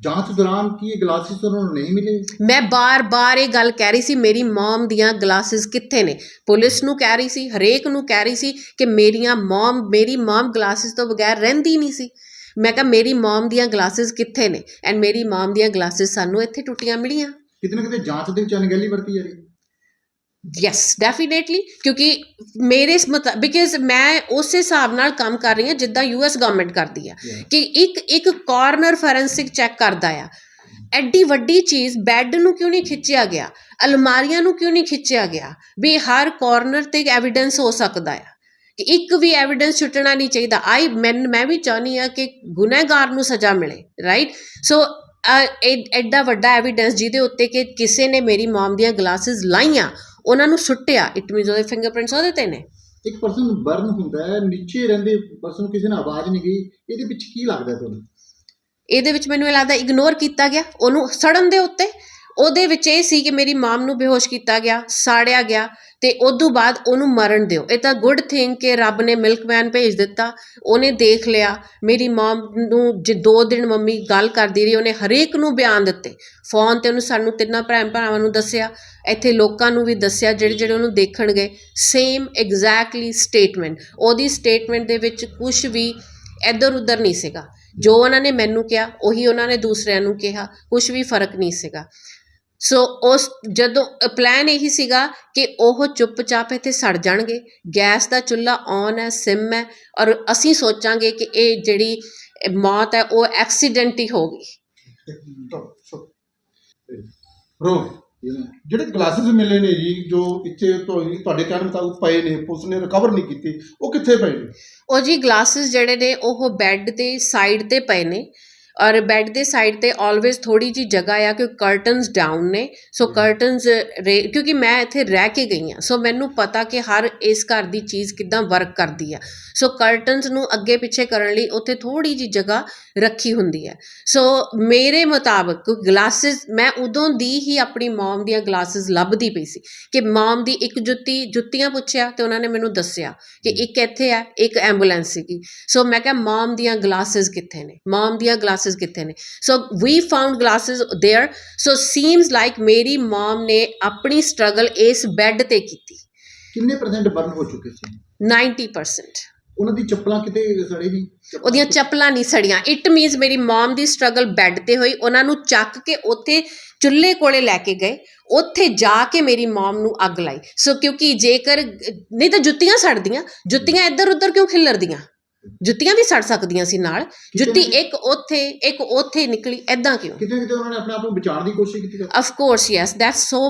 ਜਾਂਚ ਦੌਰਾਨ ਕੀ ਇਹ ਗਲਾਸਿਸ ਉਹਨਾਂ ਨੂੰ ਨਹੀਂ ਮਿਲੇ? ਮੈਂ ਬਾਰ-ਬਾਰ ਇਹ ਗੱਲ ਕਹਿ ਰਹੀ ਸੀ ਮੇਰੀ ਮਮ ਦੀਆਂ ਗਲਾਸਸ ਕਿੱਥੇ ਨੇ? ਪੁਲਿਸ ਨੂੰ ਕਹਿ ਰਹੀ ਸੀ ਹਰੇਕ ਨੂੰ ਕਹਿ ਰਹੀ ਸੀ ਕਿ ਮੇਰੀਆਂ ਮਮ ਮੇਰੀ ਮਮ ਗਲਾਸਸ ਤੋਂ ਬਗੈਰ ਰਹਿੰਦੀ ਨਹੀਂ ਸੀ। ਮੈਂ ਕਿਹਾ ਮੇਰੀ ਮਮ ਦੀਆਂ ਗਲਾਸਸ ਕਿੱਥੇ ਨੇ? ਐਂਡ ਮੇਰੀ ਮਮ ਦੀਆਂ ਗਲਾਸਸ ਸਾਨੂੰ ਇੱਥੇ ਟੁੱਟੀਆਂ ਮਿਲੀਆਂ। ਕਿਤੇ ਨਾ ਕਿਤੇ ਜਾਂਚ ਦੇ ਵਿੱਚ ਅਣਗਹਿਲੀ ਵਰਤੀ ਜਾ ਰਹੀ। ਹੈ ਯੈਸ ਡੈਫੀਨੇਟਲੀ ਕਿਉਂਕਿ ਮੇਰੇ ਬਿਕਾਜ਼ ਮੈਂ ਉਸੇ ਹਿਸਾਬ ਨਾਲ ਕੰਮ ਕਰ ਰਹੀ ਹਾਂ ਜਿੱਦਾਂ ਯੂਐਸ ਗਵਰਨਮੈਂਟ ਕਰਦੀ ਆ. ਕਿ ਇੱਕ ਇੱਕ ਕਾਰਨਰ ਫੋਰੈਂਸਿਕ ਚੈੱਕ ਕਰਦਾ ਆ ਐਡੀ ਵੱਡੀ ਚੀਜ਼ ਬੈੱਡ ਨੂੰ ਕਿਉਂ ਨਹੀਂ ਖਿੱਚਿਆ ਗਿਆ ਅਲਮਾਰੀਆਂ ਨੂੰ ਕਿਉਂ ਨਹੀਂ ਖਿੱਚਿਆ ਗਿਆ ਵੀ ਹਰ ਕਾਰਨਰ ਤੇ ਐਵੀਡੈਂਸ ਹੋ ਸਕਦਾ ਆ ਕਿ ਇੱਕ ਵੀ ਐਵੀਡੈਂਸ ਛੁੱਟਣਾ ਨਹੀਂ ਚਾਹੀਦਾ ਆਈ ਮੈਂ ਮੈਂ ਵੀ ਚਾਹਨੀ ਆ ਕਿ ਗੁਨਹਗਾਰ ਨੂੰ ਸਜ਼ਾ ਮਿਲੇ ਰਾਈਟ ਸੋ ਐਡਾ ਵੱਡਾ ਐਵੀਡੈਂਸ ਜਿਹਦੇ ਉੱਤੇ ਕਿ ਕਿਸੇ ਨੇ ਮੇਰੀ ਮਮ ਦੀਆਂ ਗਲਾਸਿਸ ਲਾਈਆਂ ਉਹਨਾਂ ਨੂੰ ਸੁੱਟਿਆ ਇਟ ਮੀਨਸ ਉਹਦੇ ਫਿੰਗਰਪ੍ਰਿੰਟਸ ਉਹਦੇ ਤੇ ਨੇ। ਇੱਕ ਪਰਸਨ ਬਰਨ ਹੁੰਦਾ ਹੈ ਨੀਚੇ ਰਹਿੰਦੇ ਪਰਸਨ ਨੂੰ ਕਿਸੇ ਨੇ ਆਵਾਜ਼ ਨਹੀਂ ਗਈ ਇਹਦੇ ਵਿੱਚ ਕੀ ਲੱਗਦਾ ਤੁਹਾਨੂੰ? ਇਹਦੇ ਵਿੱਚ ਮੈਨੂੰ ਇਹ ਲੱਗਦਾ ਇਗਨੋਰ ਕੀਤਾ ਗਿਆ ਉਹਨੂੰ ਸੜਨ ਦੇ ਉੱਤੇ। ਉਹਦੇ ਵਿੱਚ ਇਹ ਸੀ ਕਿ ਮੇਰੀ ਮਾਮ ਨੂੰ ਬੇਹੋਸ਼ ਕੀਤਾ ਗਿਆ ਸਾੜਿਆ ਗਿਆ ਤੇ ਤੋਂ ਬਾਅਦ ਉਹਨੂੰ ਮਰਨ ਦਿਓ। ਇਹ ਤਾਂ ਗੁੱਡ ਥਿੰਗ ਕਿ ਰੱਬ ਨੇ ਮਿਲਕਮੈਨ ਭੇਜ ਦਿੱਤਾ। ਉਹਨੇ ਦੇਖ ਲਿਆ। ਮੇਰੀ ਮਾਮ ਨੂੰ ਜੇ ਦੋ ਦਿਨ ਮੰਮੀ ਗੱਲ ਕਰਦੀ ਰਹੀ, ਉਹਨੇ ਹਰੇਕ ਨੂੰ ਬਿਆਨ ਦਿੱਤੇ। ਫੋਨ ਤੇ ਉਹਨੂੰ ਸਾਨੂੰ ਤਿੰਨਾਂ ਭੈਣ ਭਰਾਵਾਂ ਨੂੰ ਦੱਸਿਆ। ਇੱਥੇ ਲੋਕਾਂ ਨੂੰ ਵੀ ਦੱਸਿਆ, ਜਿਹੜੇ ਜਿਹੜੇ ਉਹਨੂੰ ਦੇਖਣ ਗਏ। ਸੇਮ ਐਗਜ਼ੈਕਟਲੀ ਸਟੇਟਮੈਂਟ ਉਹਦੀ ਸਟੇਟਮੈਂਟ ਦੇ ਵਿੱਚ ਕੁਝ ਵੀ ਇੱਧਰ ਉੱਧਰ ਨਹੀਂ ਸੀਗਾ। ਜੋ ਉਹਨਾਂ ਨੇ ਮੈਨੂੰ ਕਿਹਾ, ਉਹੀ ਉਹਨਾਂ ਨੇ ਦੂਸਰਿਆਂ ਨੂੰ ਕਿਹਾ। ਕੁਝ ਵੀ ਫ਼ਰਕ ਨਹੀਂ ਸੀਗਾ। ਸੋ ਉਸ ਜਦੋਂ ਪਲਾਨ ਇਹੀ ਸੀਗਾ ਕਿ ਉਹ ਚੁੱਪਚਾਪ ਇੱਥੇ ਸੜ ਜਾਣਗੇ ਗੈਸ ਦਾ ਚੁੱਲ੍ਹਾ ਔਨ ਹੈ ਸਿਮ ਹੈ ਔਰ ਅਸੀਂ ਸੋਚਾਂਗੇ ਕਿ ਇਹ ਜਿਹੜੀ ਮੌਤ ਹੈ ਉਹ ਐਕਸੀਡੈਂਟ ਹੀ ਹੋ ਗਈ ਇਹ ਜਿਹੜੇ ਗਲਾਸਿਸ ਮਿਲੇ ਨੇ ਜੀ ਜੋ ਇੱਥੇ ਤੁਹਾਡੀ- ਤੁਹਾਡੇ ਕਹਿਣ ਮੁਤਾਬਕ ਪਏ ਨੇ ਪੁਲਿਸ ਨੇ ਰਿਕਵਰ ਨਹੀਂ ਕੀਤੇ ਉਹ ਕਿੱਥੇ ਪਏ ਨੇ? ਉਹ ਜੀ ਗਲਾਸਿਸ ਜਿਹੜੇ ਨੇ ਉਹ ਬੈੱਡ ਤੇ ਸਾਈਡ ਤੇ ਪਏ ਨੇ। ਔਰ ਬੈੱਡ ਦੇ ਸਾਈਡ ਤੇ ਆਲਵੇਜ਼ ਥੋੜੀ ਜੀ ਜਗ੍ਹਾ ਆ ਕਿ ਕਰਟਨਸ ਡਾਊਨ ਨੇ। ਸੋ ਕਰਟਨਸ ਕਿਉਂਕਿ ਮੈਂ ਇੱਥੇ ਰਹਿ ਕੇ ਗਈ ਆ ਸੋ ਮੈਨੂੰ ਪਤਾ ਕਿ ਹਰ ਇਸ ਘਰ ਦੀ ਚੀਜ਼ ਕਿੱਦਾਂ ਵਰਕ ਕਰਦੀ ਆ। ਸੋ ਕਰਟਨਸ ਨੂੰ ਅੱਗੇ ਪਿੱਛੇ ਕਰਨ ਲਈ ਉੱਥੇ ਥੋੜੀ ਜੀ ਜਗ੍ਹਾ ਰੱਖੀ ਹੁੰਦੀ ਹੈ। ਸੋ ਮੇਰੇ ਮੁਤਾਬਕ ਗਲਾਸਿਸ ਮੈਂ ਉਦੋਂ ਦੀ ਹੀ ਆਪਣੀ ਮਮ ਦੀਆਂ ਗਲਾਸਿਸ ਲੱਭਦੀ ਪਈ ਸੀ ਕਿ ਮਮ ਦੀ ਇੱਕ ਜੁੱਤੀ ਜੁੱਤੀਆਂ ਪੁੱਛਿਆ ਤੇ ਉਹਨਾਂ ਨੇ ਮੈਨੂੰ ਦੱਸਿਆ ਕਿ ਇੱਕ ਇੱਥੇ ਹੈ ਇੱਕ ਐਂਬੂਲੈਂਸ ਸੀਗੀ। ਸੋ ਮੈਂ ਕਿਹਾ ਮਮ ਦੀਆਂ ਗਲਾਸਿਸ ਕਿੱਥੇ ਨੇ? ਮਮ ਦੀਆਂ ਗਲਾਸਿਸ ਕਿੱਥੇ ਨੇ so we found glasses there so seems like ਮੇਰੀ ਮਮ ਨੇ ਆਪਣੀ ਸਟਰਗਲ ਇਸ ਬੈੱਡ ਤੇ ਕੀਤੀ ਕਿੰਨੇ ਪਰਸੈਂਟ ਬਰਨ ਹੋ ਚੁੱਕੇ ਸੀ 90% ਉਹਨਾਂ ਦੀ ਚੱਪਲਾਂ ਕਿਤੇ ਸੜੇ ਨਹੀਂ ਚੱਪਲਾਂ ਉਹਦੀਆਂ ਚੱਪਲਾਂ ਨਹੀਂ ਸੜੀਆਂ ਇਟ ਮੀਨਸ ਮੇਰੀ ਮਮ ਦੀ ਸਟਰਗਲ ਬੈੱਡ ਤੇ ਹੋਈ ਉਹਨਾਂ ਨੂੰ ਚੱਕ ਕੇ ਉੱਥੇ ਚੁੱਲ੍ਹੇ ਕੋਲੇ ਲੈ ਕੇ ਗਏ ਉੱਥੇ ਜਾ ਕੇ ਮੇਰੀ ਮਮ ਨੂੰ ਅੱਗ ਲਾਈ ਸੋ ਕਿਉਂਕਿ ਜੇਕਰ ਨਹੀਂ ਤਾਂ ਜੁੱਤੀਆਂ ਸੜਦੀਆਂ ਜੁੱਤੀਆਂ ਇੱਧਰ ਉੱਧਰ ਕਿਉਂ ਖਿੱਲਰਦੀਆਂ ਜੁੱਤੀਆਂ ਵੀ ਸੜ ਸਕਦੀਆਂ ਸੀ ਨਾਲ। ਜੁੱਤੀ ਇੱਕ ਉੱਥੇ ਇੱਕ ਉੱਥੇ ਨਿਕਲੀ ਐਦਾਂ ਕਿਉਂ? ਕਿਤੇ ਕਿਤੇ ਉਹਨਾਂ ਨੇ ਆਪਣੇ ਆਪ ਨੂੰ ਬਚਾਉਣ ਦੀ ਕੋਸ਼ਿਸ਼ ਕੀਤੀ ਕਰ of course yes that's so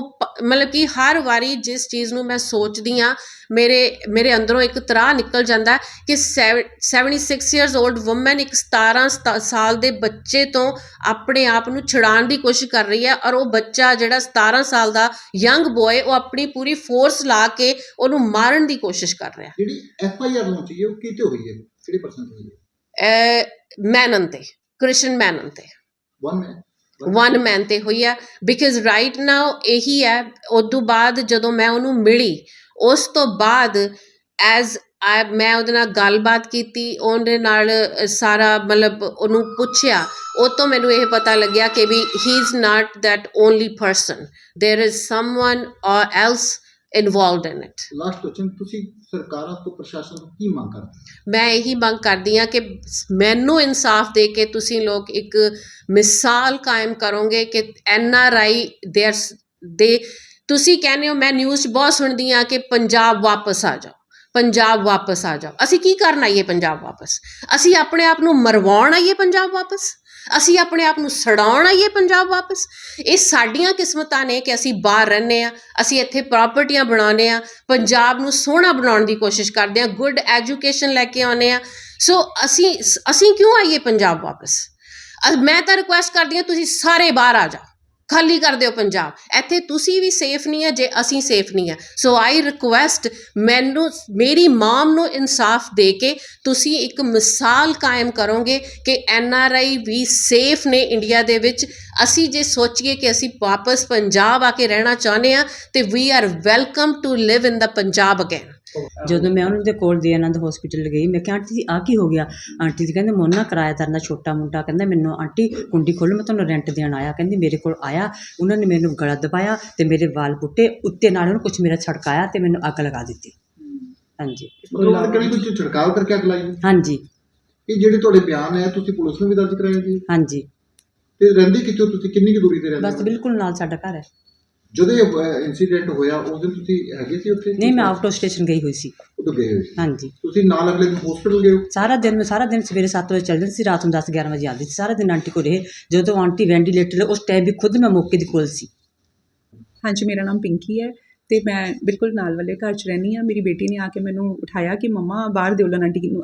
ਮਤਲਬ ਕਿ ਹਰ ਵਾਰੀ ਜਿਸ ਚੀਜ਼ ਨੂੰ ਮੈਂ ਸੋਚਦੀ ਆ ਮੇਰੇ ਮੇਰੇ ਅੰਦਰੋਂ ਇੱਕ ਤਰਾਹ ਨਿਕਲ ਜਾਂਦਾ ਹੈ ਕਿ ਸੈਵ- 76 ਇਅਰਸ 올ਡ ਔਮਨ ਇੱਕ 17 ਸਤਾ- ਸਾਲ ਦੇ ਬੱਚੇ ਤੋਂ ਆਪਣੇ ਆਪ ਨੂੰ ਛੁਡਾਉਣ ਦੀ ਕੋਸ਼ਿਸ਼ ਕਰ ਰਹੀ ਹੈ ਔਰ ਉਹ ਬੱਚਾ ਜਿਹੜਾ 17 ਸਾਲ ਦਾ ਯੰਗ ਬॉय ਉਹ ਆਪਣੀ ਪੂਰੀ ਫੋਰਸ ਲਾ ਕੇ ਉਹਨੂੰ ਮਾਰਨ ਦੀ ਕੋਸ਼ਿਸ਼ ਕਰ ਰਿਹਾ ਜਿਹੜੀ ਐਫ ਆਈ ਆਰ ਹੋਣੀ ਚਾਹੀਏ ਉਹ ਕਿਤੇ ਹੋਈ ਹੈ? ਕਿਹੜੀ ਪਰਸੈਂਟ ਹੋਈ ਹੈ ਹੈ ਮੈਨਨ ਤੇ ਕ੍ਰਿਸ਼ਨ ਮੈਨਨ ਤੇ। ਵਨ ਹੈ ਵਨ ਮੈਨ ਤੇ ਹੋਈ ਆ ਬਿਕਾਜ਼ ਰਾਈਟ ਨਾਓ ਇਹੀ ਹੈ ਉਸ ਤੋਂ ਬਾਅਦ ਜਦੋਂ ਮੈਂ ਉਹਨੂੰ ਮਿਲੀ ਉਸ ਤੋਂ ਬਾਅਦ ਐਜ਼ ਆ ਮੈਂ ਉਹਦੇ ਨਾਲ ਗੱਲਬਾਤ ਕੀਤੀ ਉਹਦੇ ਨਾਲ ਸਾਰਾ ਮਤਲਬ ਉਹਨੂੰ ਪੁੱਛਿਆ ਉਹ ਤੋਂ ਮੈਨੂੰ ਇਹ ਪਤਾ ਲੱਗਿਆ ਕਿ ਵੀ he is not that only person there is someone or else involved in it. Last question ਤੁਸੀਂ ਸਰਕਾਰਾਂ ਤੋਂ ਪ੍ਰਸ਼ਾਸਨ ਤੋਂ ਕੀ ਮੰਗ ਕਰਦੇ ਮੈਂ ਇਹੀ ਮੰਗ ਕਰਦੀ ਹਾਂ ਕਿ ਮੈਨੂੰ ਇਨਸਾਫ ਦੇ ਕੇ ਤੁਸੀਂ ਲੋਕ ਇੱਕ ਮਿਸਾਲ ਕਾਇਮ ਕਰੋਗੇ ਕਿ ਐਨ ਆਰ ਆਈ ਦੇਅਰ ਦੇ ਤੁਸੀਂ ਕਹਿੰਦੇ ਹੋ ਮੈਂ ਨਿਊਜ਼ ਬਹੁਤ ਸੁਣਦੀ ਹਾਂ ਕਿ ਪੰਜਾਬ ਵਾਪਸ ਆ ਜਾਓ ਪੰਜਾਬ ਵਾਪਸ ਆ ਜਾਓ। ਅਸੀਂ ਕੀ ਕਰਨ ਆਈਏ ਪੰਜਾਬ ਵਾਪਸ? ਅਸੀਂ ਆਪਣੇ ਆਪ ਨੂੰ ਮਰਵਾਉਣ ਆਈਏ ਪੰਜਾਬ ਵਾਪਸ? ਅਸੀਂ ਆਪਣੇ ਆਪ ਨੂੰ ਸੜਾਉਣ ਆਈਏ ਪੰਜਾਬ ਵਾਪਸ। ਇਹ ਸਾਡੀਆਂ ਕਿਸਮਤਾਂ ਨੇ ਕਿ ਅਸੀਂ ਬਾਹਰ ਰਹਿੰਦੇ ਆ ਅਸੀਂ ਇੱਥੇ ਪ੍ਰਾਪਰਟੀਆਂ ਬਣਾਉਂਦੇ ਆ ਪੰਜਾਬ ਨੂੰ ਸੋਹਣਾ ਬਣਾਉਣ ਦੀ ਕੋਸ਼ਿਸ਼ ਕਰਦੇ ਆ ਗੁੱਡ ਐਜੂਕੇਸ਼ਨ ਲੈ ਕੇ ਆਉਂਦੇ ਆ ਸੋ ਅਸੀਂ ਅਸੀਂ ਕਿਉਂ ਆਈਏ ਪੰਜਾਬ ਵਾਪਸ? ਮੈਂ ਤਾਂ ਰਿਕੁਐਸਟ ਕਰਦੀ ਹਾਂ, ਤੁਸੀਂ ਸਾਰੇ ਬਾਹਰ ਆ ਜਾਓ। ਖਾਲੀ ਕਰ ਦਿਓ ਪੰਜਾਬ। ਇੱਥੇ ਤੁਸੀਂ ਵੀ ਸੇਫ ਨਹੀਂ ਹੈ ਜੇ ਅਸੀਂ ਸੇਫ ਨਹੀਂ ਹੈ ਸੋ ਆਈ ਰਿਕੁਐਸਟ ਮੈਨੂੰ, ਮੇਰੀ ਮਾਮ ਨੂੰ ਇਨਸਾਫ ਦੇ ਕੇ ਤੁਸੀਂ ਇੱਕ ਮਿਸਾਲ ਕਾਇਮ ਕਰੋਗੇ ਕਿ N R I we safe ਨੇ ਇੰਡੀਆ ਦੇ ਵਿੱਚ। ਅਸੀਂ ਜੇ ਸੋਚੀਏ ਕਿ ਅਸੀਂ ਵਾਪਸ ਪੰਜਾਬ ਆ ਕੇ ਰਹਿਣਾ ਚਾਹੁੰਦੇ ਆ, ਤੇ we are welcome to live in the Punjab again ਜਦੋਂ ਮੈਂ ਉਹਨਾਂ ਦੇ ਕੋਲ ਦੇ ਆਨੰਦ ਹਸਪੀਟਲ ਗਈ ਮੈਂ ਕਿਹਾ ਆਂਟੀ ਜੀ ਆ ਕੀ ਹੋ ਗਿਆ? ਆਂਟੀ ਜੀ ਕਹਿੰਦੇ ਮੋਨਾ ਕਿਰਾਏਦਾਰ ਦਾ ਛੋਟਾ ਮੁੰਡਾ। ਕਹਿੰਦਾ ਮੈਨੂੰ ਆਂਟੀ ਕੁੰਡੀ ਖੋਲ੍ਹ ਮੈਂ ਤੁਹਾਨੂੰ ਰੈਂਟ ਦੇਣ ਆਇਆ। ਕਹਿੰਦੀ ਮੇਰੇ ਕੋਲ ਆਇਆ। ਉਹਨਾਂ ਨੇ ਮੈਨੂੰ ਗਲਾ ਦਬਾਇਆ ਤੇ ਮੇਰੇ ਵਾਲ ਪੁੱਟੇ। ਉੱਤੇ ਨਾਲ ਉਹਨੂੰ ਕੁਝ ਮੇਰਾ ਛੜਕਾਇਆ ਤੇ ਮੈਨੂੰ ਅੱਗ ਲਗਾ ਦਿੱਤੀ। ਹਾਂਜੀ। ਮਤਲਬ ਕਿਹੜੀ ਕੋਈ ਛਿੜਕਾਅ ਕਰਕੇ ਅੱਗ ਲਾਈ? ਹਾਂਜੀ। ਇਹ ਜਿਹੜੇ ਤੁਹਾਡੇ ਬਿਆਨ ਹੈ ਤੁਸੀਂ ਪੁਲਿਸ ਨੂੰ ਵੀ ਦਰਜ ਕਰਾਏ ਜੀ? ਹਾਂਜੀ। ਤੇ ਰਹਿੰਦੇ ਕਿੱਥੋਂ? ਤੁਸੀਂ ਕਿੰਨੀ ਕੁ ਦੂਰੀ ਤੇ ਰਹਿੰਦੇ ਬਸ? ਬਿਲਕੁਲ ਨਾਲ ਸਾਡਾ ਘਰ ਹੈ। ਜਦੋਂ ਇਹ ਇਨਸੀਡੈਂਟ ਹੋਇਆ ਉਸ ਦਿਨ ਤੁਸੀਂ ਹੈਗੇ ਸੀ ਉੱਥੇ? ਨਹੀਂ ਮੈਂ ਆਊਟ ਆਫ ਸਟੇਸ਼ਨ ਗਈ ਹੋਈ ਸੀ। ਉਦੋਂ ਗਏ ਹੋਏ ਸੀ? ਹਾਂਜੀ। ਤੁਸੀਂ ਨਾਲ ਅਗਲੇ ਦਿਨ ਹਸਪੀਟਲ ਗਏ ਹੋ? ਸਾਰਾ ਦਿਨ ਮੈਂ ਸਾਰਾ ਦਿਨ ਸਵੇਰੇ 7 ਵਜੇ ਚੱਲ ਜਾਂਦੀ ਸੀ ਰਾਤ ਨੂੰ 10 11 ਵਜੇ ਆਉਂਦੀ ਸੀ। ਸਾਰਾ ਦਿਨ ਆਂਟੀ ਕੋਲ ਰਹੇ। ਜਦੋਂ ਆਂਟੀ ਵੈਂਟੀਲੇਟਰ ਉਸ ਟਾਈਮ ਵੀ ਖੁਦ ਮੈਂ ਮੌਕੇ ਦੇ ਕੋਲ ਸੀ। ਹਾਂਜੀ ਮੇਰਾ ਨਾਮ ਪਿੰਕੀ ਹੈ। ਤੇ ਮੈਂ ਬਿਲਕੁਲ ਨਾਲ ਵਾਲੇ ਘਰ 'ਚ ਰਹਿੰਦੀ ਹਾਂ। ਮੇਰੀ ਬੇਟੀ ਨੇ ਆ ਕੇ ਮੈਨੂੰ ਉਠਾਇਆ ਕਿ ਮੰਮਾ ਬਾਹਰ ਦਿਓਲਨ ਆਂਟੀ ਨੂੰ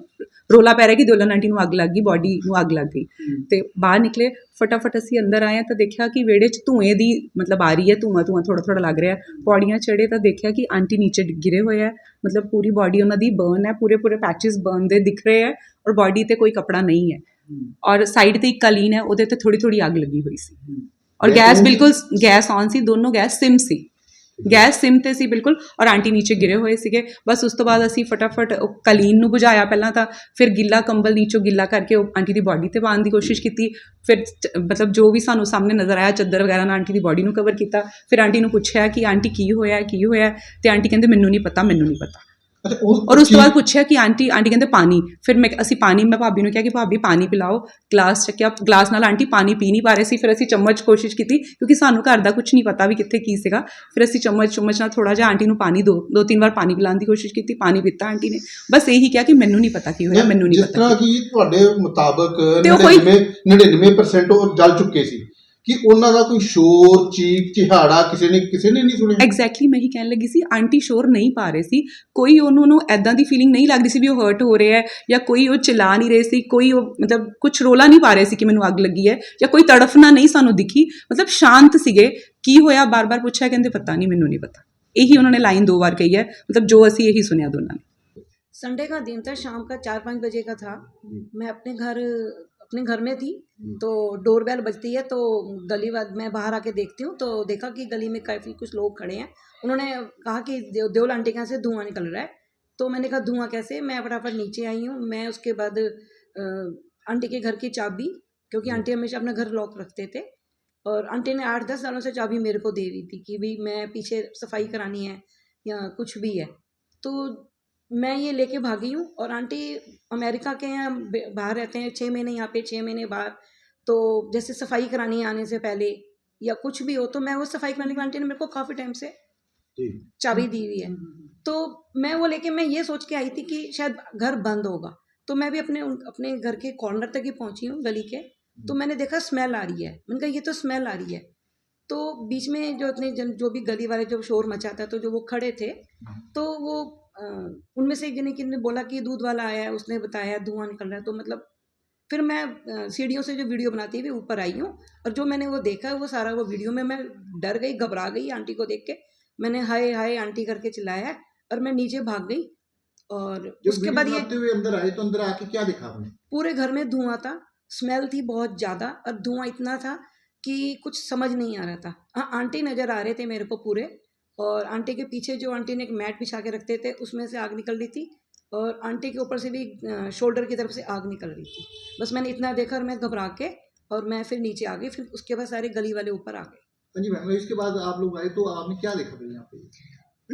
ਰੋਲਾ ਪੈ ਰਿਹਾ ਕਿ ਦਿਓਲਨ ਆਂਟੀ ਨੂੰ ਅੱਗ ਲੱਗ ਗਈ ਬਾਡੀ ਨੂੰ ਅੱਗ ਲੱਗ ਗਈ। ਤੇ ਬਾਹਰ ਨਿਕਲੇ ਫਟਾਫਟ ਅਸੀਂ ਅੰਦਰ ਆਏ ਤਾਂ ਦੇਖਿਆ ਕਿ ਵਿਹੜੇ 'ਚ ਧੂਏ ਦੀ ਮਤਲਬ ਆ ਰਹੀ ਹੈ ਧੂਆਂ ਧੂਆਂ ਥੋੜਾ ਥੋੜਾ ਲੱਗ ਰਿਹਾ। ਪੌੜੀਆਂ ਚੜੇ ਤਾਂ ਦੇਖਿਆ ਕਿ ਆਂਟੀ ਨੀਚੇ ਗਿਰੇ ਹੋਏ ਹੈ ਮਤਲਬ ਪੂਰੀ ਬਾਡੀ ਉਹਨਾਂ ਦੀ ਬਰਨ ਹੈ ਪੂਰੇ ਪੂਰੇ ਪੈਚਸ ਬਰਨ ਦੇ ਦਿਖ ਰਹੇ ਹੈ ਔਰ ਬਾਡੀ ਤੇ ਕੋਈ ਕਪੜਾ ਨਹੀਂ ਹੈ। ਔਰ ਸਾਈਡ ਤੇ ਇੱਕ ਕਲੀਨ ਹੈ ਉਹਦੇ ਤੇ ਥੋੜੀ ਥੋੜੀ ਅੱਗ ਲੱਗੀ ਹੋਈ ਸੀ। ਔਰ ਗੈਸ? ਬਿਲਕੁਲ ਗੈਸ ਔਨ ਸੀ ਦੋਨੋਂ ਗੈਸ ਸਿਮ ਸੀ। ਗੈਸ ਸਿਮ ਤੇ ਸੀ, ਬਿਲਕੁਲ, ਔਰ ਆਂਟੀ ਨੀਚੇ ਗਿਰੇ ਹੋਏ ਸੀਗੇ। ਬਸ ਉਸ ਤੋਂ ਬਾਅਦ ਅਸੀਂ ਫਟਾਫਟ ਉਹ ਕਲੀਨ ਨੂੰ ਬੁਝਾਇਆ ਪਹਿਲਾਂ ਤਾਂ। ਫਿਰ ਗਿੱਲਾ ਕੰਬਲ ਨੀਚੋਂ ਗਿੱਲਾ ਕਰਕੇ ਉਹ ਆਂਟੀ ਦੀ ਬਾਡੀ ਤੇ ਪਾਉਣ ਦੀ ਕੋਸ਼ਿਸ਼ ਕੀਤੀ। ਫਿਰ ਮਤਲਬ ਜੋ ਵੀ ਸਾਨੂੰ ਸਾਹਮਣੇ ਨਜ਼ਰ ਆਇਆ, ਚੱਦਰ ਵਗੈਰਾ ਨਾਲ ਆਂਟੀ ਦੀ ਬਾਡੀ ਨੂੰ ਕਵਰ ਕੀਤਾ। ਫਿਰ ਆਂਟੀ ਨੂੰ ਪੁੱਛਿਆ ਕਿ ਆਂਟੀ ਕੀ ਹੋਇਆ ਕੀ ਹੋਇਆ? ਹੈ? ਤੇ ਆਂਟੀ ਕਹਿੰਦੇ, ਮੈਨੂੰ ਨਹੀਂ ਪਤਾ, ਮੈਨੂੰ ਨਹੀਂ ਪਤਾ। ਔਰ ਉਸ ਤੋਂ ਬਾਅਦ ਪੁੱਛਿਆ ਕਿ ਆਂਟੀ ਆਂਟੀ ਕਹਿੰਦੇ ਪਾਣੀ। ਫਿਰ ਮੈਂ ਅਸੀਂ ਪਾਣੀ ਮੈਂ ਭਾਬੀ ਨੂੰ ਕਿਹਾ ਕਿ ਭਾਬੀ ਪਾਣੀ ਪਿਲਾਓ ਗਲਾਸ ਚੱਕਿਆ ਗਲਾਸ ਨਾਲ ਆਂਟੀ ਪਾਣੀ ਪੀ ਨਹੀਂ ਪਾ ਰਹੇ ਸੀ। ਫਿਰ ਅਸੀਂ ਚਮਚ ਕੋਸ਼ਿਸ਼ ਕੀਤੀ ਕਿਉਂਕਿ ਸਾਨੂੰ ਘਰ ਦਾ ਕੁਝ ਨਹੀਂ ਪਤਾ ਵੀ ਕਿੱਥੇ ਕੀ ਸੀਗਾ। ਫਿਰ ਅਸੀਂ ਚਮਚ ਚਮਚ ਨਾਲ ਥੋੜਾ ਜਿਹਾ ਆਂਟੀ ਨੂੰ ਪਾਣੀ ਦੋ ਦੋ ਤਿੰਨ ਵਾਰ ਪਾਣੀ ਪਿਲਾਉਣ ਦੀ ਕੋਸ਼ਿਸ਼ ਕੀਤੀ ਪਾਣੀ ਪੀਤਾ ਆਂਟੀ ਨੇ। ਬਸ ਇਹੀ ਕਿਹਾ ਕਿ ਮੈਨੂੰ ਨਹੀਂ ਪਤਾ ਕੀ ਹੋਇਆ ਮੈਨੂੰ ਨਹੀਂ ਜਿਸ ਪਤਾ ਤਰ੍ਹਾਂ ਕਿ ਤੁਹਾਡੇ ਮੁਤਾਬਕ ਤੇ ਉਹ ਕੋਈ- 99 99% ਉਹ ਜਲ ਚੁੱਕੇ ਸੀ। ਕਿ ਉਹਨਾਂ ਦਾ ਕੋਈ ਸ਼ੋਰ ਚੀਕ ਚਿਹਾੜਾ ਕਿਸੇ ਨੇ ਕਿਸੇ ਨੇ ਨਹੀਂ ਸੁਣਿਆ ਐਗਜ਼ੈਕਟਲੀ ਮੈਂ ਹੀ ਕਹਿਣ ਲੱਗੀ ਸੀ ਆਂਟੀ ਸ਼ੋਰ ਨਹੀਂ ਪਾ ਰਹੇ ਸੀ ਕੋਈ ਉਹਨੂੰ ਨੂੰ ਐਦਾਂ ਦੀ ਫੀਲਿੰਗ ਨਹੀਂ ਲੱਗ ਰਹੀ ਸੀ ਵੀ ਉਹ ਹਰਟ ਹੋ ਰਿਹਾ ਹੈ ਜਾਂ ਕੋਈ ਉਹ ਚਿਲਾ ਨਹੀਂ ਰਹੇ ਸੀ ਕੋਈ ਉਹ ਮਤਲਬ ਕੁਝ ਰੋਲਾ ਨਹੀਂ ਪਾ ਰਹੇ ਸੀ ਕਿ ਮੈਨੂੰ ਅੱਗ ਲੱਗੀ ਹੈ ਜਾਂ ਕੋਈ ਤੜਫਣਾ ਨਹੀਂ ਸਾਨੂੰ ਦਿਖੀ ਮਤਲਬ ਸ਼ਾਂਤ ਸੀਗੇ ਕੀ ਹੋਇਆ ਬਾਰ-ਬਾਰ ਪੁੱਛਿਆ ਕਹਿੰਦੇ ਪਤਾ ਨਹੀਂ ਮੈਨੂੰ ਨਹੀਂ ਪਤਾ ਇਹੀ ਉਹਨਾਂ ਨੇ ਲਾਈਨ ਦੋ ਵਾਰ ਕਹੀ ਹੈ ਮਤਲਬ ਜੋ ਅਸੀਂ ਇਹੀ ਸੁਣਿਆ ਦੋਨਾਂ ਨੇ संडे का दिन था शाम का चार पाँच बजे का था मैं अपने घर अपने घर में थी तो डोरबेल बजती है तो गली मैं बाहर आके देखती हूँ तो देखा कि गली में काफ़ी कुछ लोग खड़े हैं। उन्होंने कहा कि देव देवल आंटी के यहाँ से धुआँ निकल रहा है। तो मैंने कहा धुआँ कैसे? मैं फटाफट नीचे आई हूँ। मैं उसके बाद आंटी के घर की चाबी क्योंकि आंटी हमेशा अपना घर लॉक रखते थे और आंटी ने आठ दस सालों से चाबी मेरे को दे दी थी कि भाई मैं पीछे सफ़ाई करानी है या कुछ भी है। तो मैं ये लेके भागी हूँ और आंटी अमेरिका के यहाँ बाहर रहते हैं छः महीने यहाँ पे छः महीने बाहर। तो जैसे सफ़ाई करानी है आने से पहले या कुछ भी हो तो मैं वो सफ़ाई कराने के आंटी ने मेरे को काफ़ी टाइम से चाबी दी हुई है। तो मैं वो लेके मैं ये सोच के आई थी कि शायद घर बंद होगा। तो मैं भी अपने अपने घर के कॉर्नर तक ही पहुँची हूँ गली के। तो मैंने देखा स्मेल आ रही है। मैंने कहा ये तो स्मेल आ रही है। तो बीच में जो इतने जन जो भी गली वाले जो शोर मचाता है तो जो वो खड़े थे तो वो उनमें से एक जने किसी ने बोला कि दूध वाला आया है उसने बताया धुआँ निकल रहा है तो मतलब फिर मैं सीढ़ियों से जो वीडियो बनाती हुई ऊपर आई हूँ और जो मैंने वो देखा है वो सारा वो वीडियो में मैं डर गई घबरा गई आंटी को देख के। मैंने हाय हाय आंटी करके चिल्लाया है और मैं नीचे भाग गई और उसके बाद ये अंदर आए तो अंदर आके क्या देखा आपने पूरे घर में धुआँ था स्मेल थी बहुत ज़्यादा और धुआँ इतना था कि कुछ समझ नहीं आ रहा था। हाँ आंटी नज़र आ रहे थे मेरे को पूरे और आंटी के पीछे जो आंटी ने एक मैट बिछा के रखते थे उसमें से आग निकल रही थी और आंटी के ऊपर से भी शोल्डर की तरफ़ से आग निकल रही थी। बस मैंने इतना देखा और मैं घबरा के और मैं फिर नीचे आ गई, फिर उसके बाद सारे गली वाले ऊपर आ गए। हाँ जी मैम इसके बाद आप लोग आए तो आपने क्या देखा फिर यहाँ पे?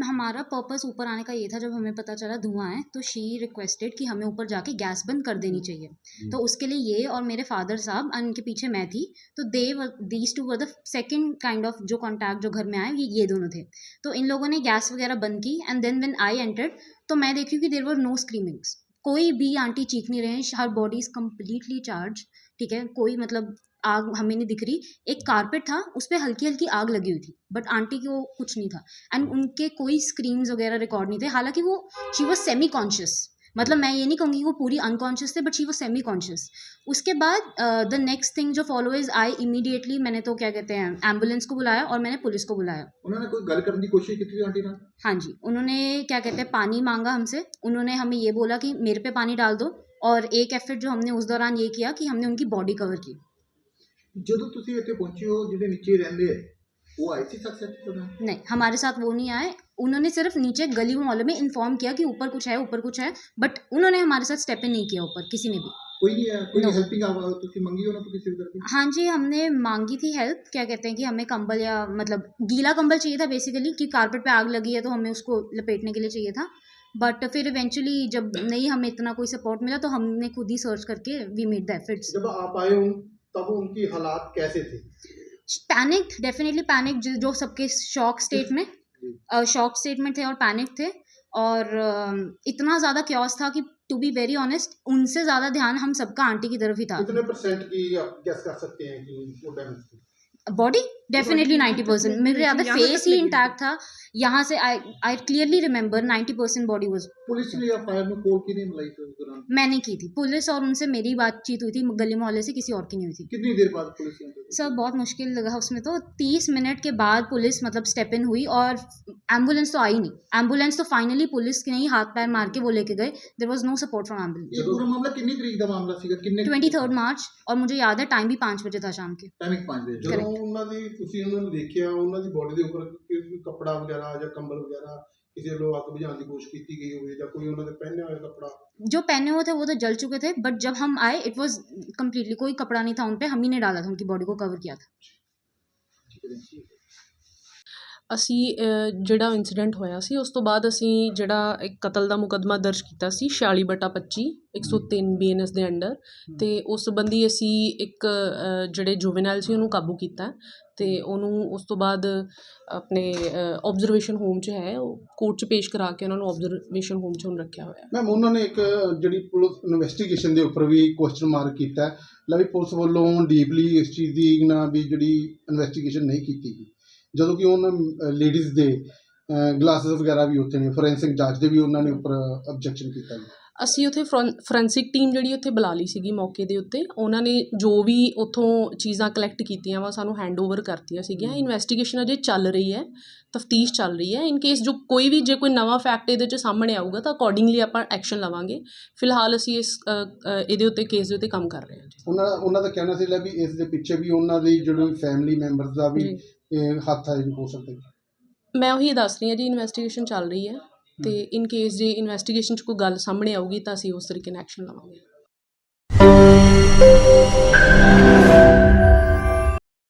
हमारा पर्पस ऊपर आने का ये था जब हमें पता चला धुआँ है तो शी रिक्वेस्टेड कि हमें ऊपर जाके गैस बंद कर देनी चाहिए। तो उसके लिए ये और मेरे फादर साहब और उनके पीछे मैं थी तो they these two were the second kind of जो कॉन्टैक्ट जो घर में आए ये ये दोनों थे। तो इन लोगों ने गैस वगैरह बंद की and then when I entered तो मैं देखी कि देर वर नो स्क्रीमिंग्स कोई भी आंटी चीख नहीं रहे her body is completely charge ठीक है? कोई मतलब आग हमें नहीं दिख रही। एक कारपेट था उस पर हल्की हल्की आग लगी हुई थी बट आंटी को कुछ नहीं था। एंड उनके कोई स्क्रीम्स वगैरह रिकॉर्ड नहीं थे। हालाँकि वो शी वॉज़ सेमी कॉन्शियस मतलब मैं ये नहीं कहूँगी वो पूरी अनकॉन्शियस थे but she was semi conscious उसके बाद द नेक्स्ट थिंग जो फॉलो इज़ आई इमीडिएटली मैंने तो क्या कहते हैं एंबुलेंस को बुलाया और मैंने पुलिस को बुलाया। उन्होंने कोई गल करने की कोशिश की थी आंटी ने हाँ जी। उन्होंने क्या कहते हैं पानी मांगा हमसे। उन्होंने हमें ये बोला कि मेरे पे पानी डाल दो। और एक एफर्ट जो हमने उस दौरान ये किया कि हमने उनकी बॉडी कवर की। ਜਦੋਂ ਤੁਸੀਂ ਇੱਥੇ ਪਹੁੰਚੇ ਹੋ ਜਿਹੜੇ ਨੀਚੇ ਰਹਿੰਦੇ ਆ ਉਹ ਆਏ ਸੀ ਸ਼ਖਸ ਇੱਥੇ ਤੁਹਾਡੇ नहीं हमारे साथ वो नहीं आए उन्होंने सिर्फ नीचे गली मोहल्ले में इन्फॉर्म किया कि ऊपर कुछ है ऊपर कुछ है बट उन्होंने हमारे साथ स्टेप इन नहीं किया ऊपर किसी ने भी ਕੋਈ ਨਹੀਂ ਆਇਆ ਕੋਈ No. ਹੈਲਪਿੰਗ ਆ ਤੁਸੀਂ ਮੰਗੀ ਉਹਨਾਂ ਤੋਂ ਕਿਸੇ ਵੀ ਤਰ੍ਹਾਂ ਦੀ हाँ जी हमने मांगी थी हेल्प क्या कहते हैं कि हमें कंबल या मतलब गीला कंबल चाहिए था बेसिकली कि कारपेट पे आग लगी है तो हमें उसको लपेटने के लिए चाहिए था बट फिर इवेंचुअली जब नहीं हमें इतना कोई सपोर्ट मिला तो हमने खुद ही सर्च करके वी मेड द एफर्ट्स जब आप आए हो तब उनकी हालात कैसे थे? पैनिक डेफिनेटली पैनिक जो सबके शॉक स्टेट में शॉक स्टेट में थे और पैनिक थे और इतना ज़्यादा क्योस था कि टू बी वेरी ऑनेस्ट उनसे ज़्यादा ध्यान हम सबका आंटी की तरफ़ ही था। कितने परसेंट की आप गैस कर सकते हैं कि वो डैमेज थी बॉडी डेफिनेटली नाइन्टी परसेंट मेरे अगर फेस ही इंटैक्ट था। यहाँ से I I clearly remember ninety percent body was police मैंने की थी। पुलिस और उनसे मेरी बातचीत हुई थी गली मोहल्ले से किसी और की नहीं हुई थी। कितनी देर बाद पुलिस सर बहुत मुश्किल लगा उसमें तो। तीस मिनट के बाद पुलिस मतलब स्टेप इन हुई और एंबुलेंस तो आई नहीं। एंबुलेंस तो फाइनली पुलिस के नहीं हाथ पैर मार के वो लेके गए। There was no support from ambulance twenty third March और मुझे याद है टाइम भी पाँच बजे था शाम के। ਟਾਈਮਿੰਗ 5 ਵਜੇ ਜਦੋਂ ਉਹਨਾਂ ਦੀ ਤੁਸੀਂ ਉਹਨਾਂ ਨੂੰ ਦੇਖਿਆ ਉਹਨਾਂ ਦੀ ਬੋਡੀ ਦੇ ਉੱਪਰ ਕੋਈ ਕੱਪੜਾ ਵਗੈਰਾ ਜਾਂ ਕੰਬਲ ਵਗੈਰਾ ਕਿਸੇ ਵੱਲੋਂ ਅੱਗ ਬੁਝਾਉਣ ਦੀ ਕੋਸ਼ਿਸ਼ ਕੀਤੀ ਗਈ ਹੋਵੇ ਜਾਂ ਕੋਈ ਉਹਨਾਂ ਦੇ ਪਹਿਨਿਆ ਹੋਇਆ ਕੱਪੜਾ जो पहने हुए थे वो तो जल चुके थे बट जब हम आए इट वॉज कम्प्लीटली कोई कपड़ा नहीं था उन पे हम ही ने डाला था उनकी बॉडी को कवर किया था ਅਸੀਂ ਜਿਹੜਾ ਇਨਸੀਡੈਂਟ ਹੋਇਆ ਸੀ ਉਸ ਤੋਂ ਬਾਅਦ ਅਸੀਂ ਜਿਹੜਾ ਇੱਕ ਕਤਲ ਦਾ ਮੁਕੱਦਮਾ ਦਰਜ ਕੀਤਾ ਸੀ 46 ਬਟਾ 25 103 ਬੀਐਨਐਸ ਦੇ ਅੰਡਰ ਤੇ ਉਸ ਸੰਬੰਧੀ ਅਸੀਂ ਇੱਕ ਜਿਹੜੇ ਜੁਵੈਨਾਈਲ ਸੀ ਉਹਨੂੰ ਕਾਬੂ ਕੀਤਾ ਤੇ ਉਹਨੂੰ ਉਸ ਤੋਂ ਬਾਅਦ ਆਪਣੇ ਆਬਜ਼ਰਵੇਸ਼ਨ ਹੋਮ 'ਚ ਹੈ ਉਹ ਕੋਰਟ 'ਚ ਪੇਸ਼ ਕਰਾ ਕੇ ਉਹਨਾਂ ਨੂੰ ਆਬਜ਼ਰਵੇਸ਼ਨ ਹੋਮ 'ਚ ਹੁਣ ਰੱਖਿਆ ਹੋਇਆ ਮੈਮ ਉਹਨਾਂ ਨੇ ਇੱਕ ਜਿਹੜੀ ਪੁਲਿਸ ਇਨਵੈਸਟੀਗੇਸ਼ਨ ਦੇ ਉੱਪਰ ਵੀ ਕੁਐਸਚਨ ਮਾਰਕ ਕੀਤਾ ਲੈ ਵੀ ਪੁਲਿਸ ਵੱਲੋਂ ਡੀਪਲੀ ਇਸ ਚੀਜ਼ ਦੀ ਨਾ ਵੀ ਜਿਹੜੀ ਇਨਵੈਸਟੀਗੇਸ਼ਨ ਨਹੀਂ ਕੀਤੀ ਗਈ। ਜਦੋਂ ਕਿ ਉਹਨਾਂ ਲੇਡੀਜ਼ ਦੇ ਗਲਾਸਸ ਵਗੈਰਾ ਵੀ ਉੱਥੇ ਨੇ ਫੋਰੈਂਸਿਕ ਜਾਂਚ ਦੇ ਵੀ ਉਹਨਾਂ ਨੇ ਉੱਪਰ ਆਬਜੈਕਸ਼ਨ ਕੀਤਾ ਜੀ। ਅਸੀਂ ਉੱਥੇ ਫੋਰੈਂਸਿਕ ਟੀਮ ਜਿਹੜੀ ਉੱਥੇ ਬੁਲਾ ਲਈ ਸੀਗੀ ਮੌਕੇ ਦੇ ਉੱਤੇ। ਉਹਨਾਂ ਨੇ ਜੋ ਵੀ ਉੱਥੋਂ ਚੀਜ਼ਾਂ ਕਲੈਕਟ ਕੀਤੀਆਂ ਵਾ ਸਾਨੂੰ ਹੈਂਡਓਵਰ ਕਰਤੀਆਂ ਸੀਗੀਆਂ। ਇਨਵੈਸਟੀਗੇਸ਼ਨ ਅਜੇ ਚੱਲ ਰਹੀ ਹੈ ਤਫਤੀਸ਼ ਚੱਲ ਰਹੀ ਹੈ। ਇਨ ਕੇਸ ਜੋ ਕੋਈ ਵੀ ਜੇ ਕੋਈ ਨਵਾਂ ਫੈਕਟ ਇਹਦੇ 'ਚ ਸਾਹਮਣੇ ਆਊਗਾ ਤਾਂ ਅਕੋਰਡਿੰਗਲੀ ਆਪਾਂ ਐਕਸ਼ਨ ਲਵਾਂਗੇ। ਫਿਲਹਾਲ ਅਸੀਂ ਇਸ ਇਹਦੇ ਉੱਤੇ ਕੇਸ ਦੇ ਉੱਤੇ ਕੰਮ ਕਰ ਰਹੇ ਹਾਂ ਜੀ। ਉਹਨਾਂ ਉਹਨਾਂ ਦਾ ਕਹਿਣਾ ਸੀ ਲੈ ਵੀ ਇਸ ਦੇ ਪਿੱਛੇ ਵੀ ਉਹਨਾਂ ਦੀ ਜਿਹੜੀ ਫੈਮਿਲੀ ਮੈਂਬਰਸ ਦਾ ਵੀ। ਇਹ ਹੱਥ ਆਏ ਵੀ ਹੋ ਸਕਦੇ ਮੈਂ ਉਹੀ ਦੱਸ ਰਹੀ ਹਾਂ ਜੀ ਇਨਵੈਸਟੀਗੇਸ਼ਨ ਚੱਲ ਰਹੀ ਹੈ ਤੇ ਇਨ ਕੇਸ ਜੇ ਇਨਵੈਸਟੀਗੇਸ਼ਨ 'ਚ ਕੋਈ ਗੱਲ ਸਾਹਮਣੇ ਆਊਗੀ ਤਾਂ ਅਸੀਂ ਉਸ ਤਰੀਕੇ ਨਾਲ ਐਕਸ਼ਨ ਲਵਾਂਗੇ।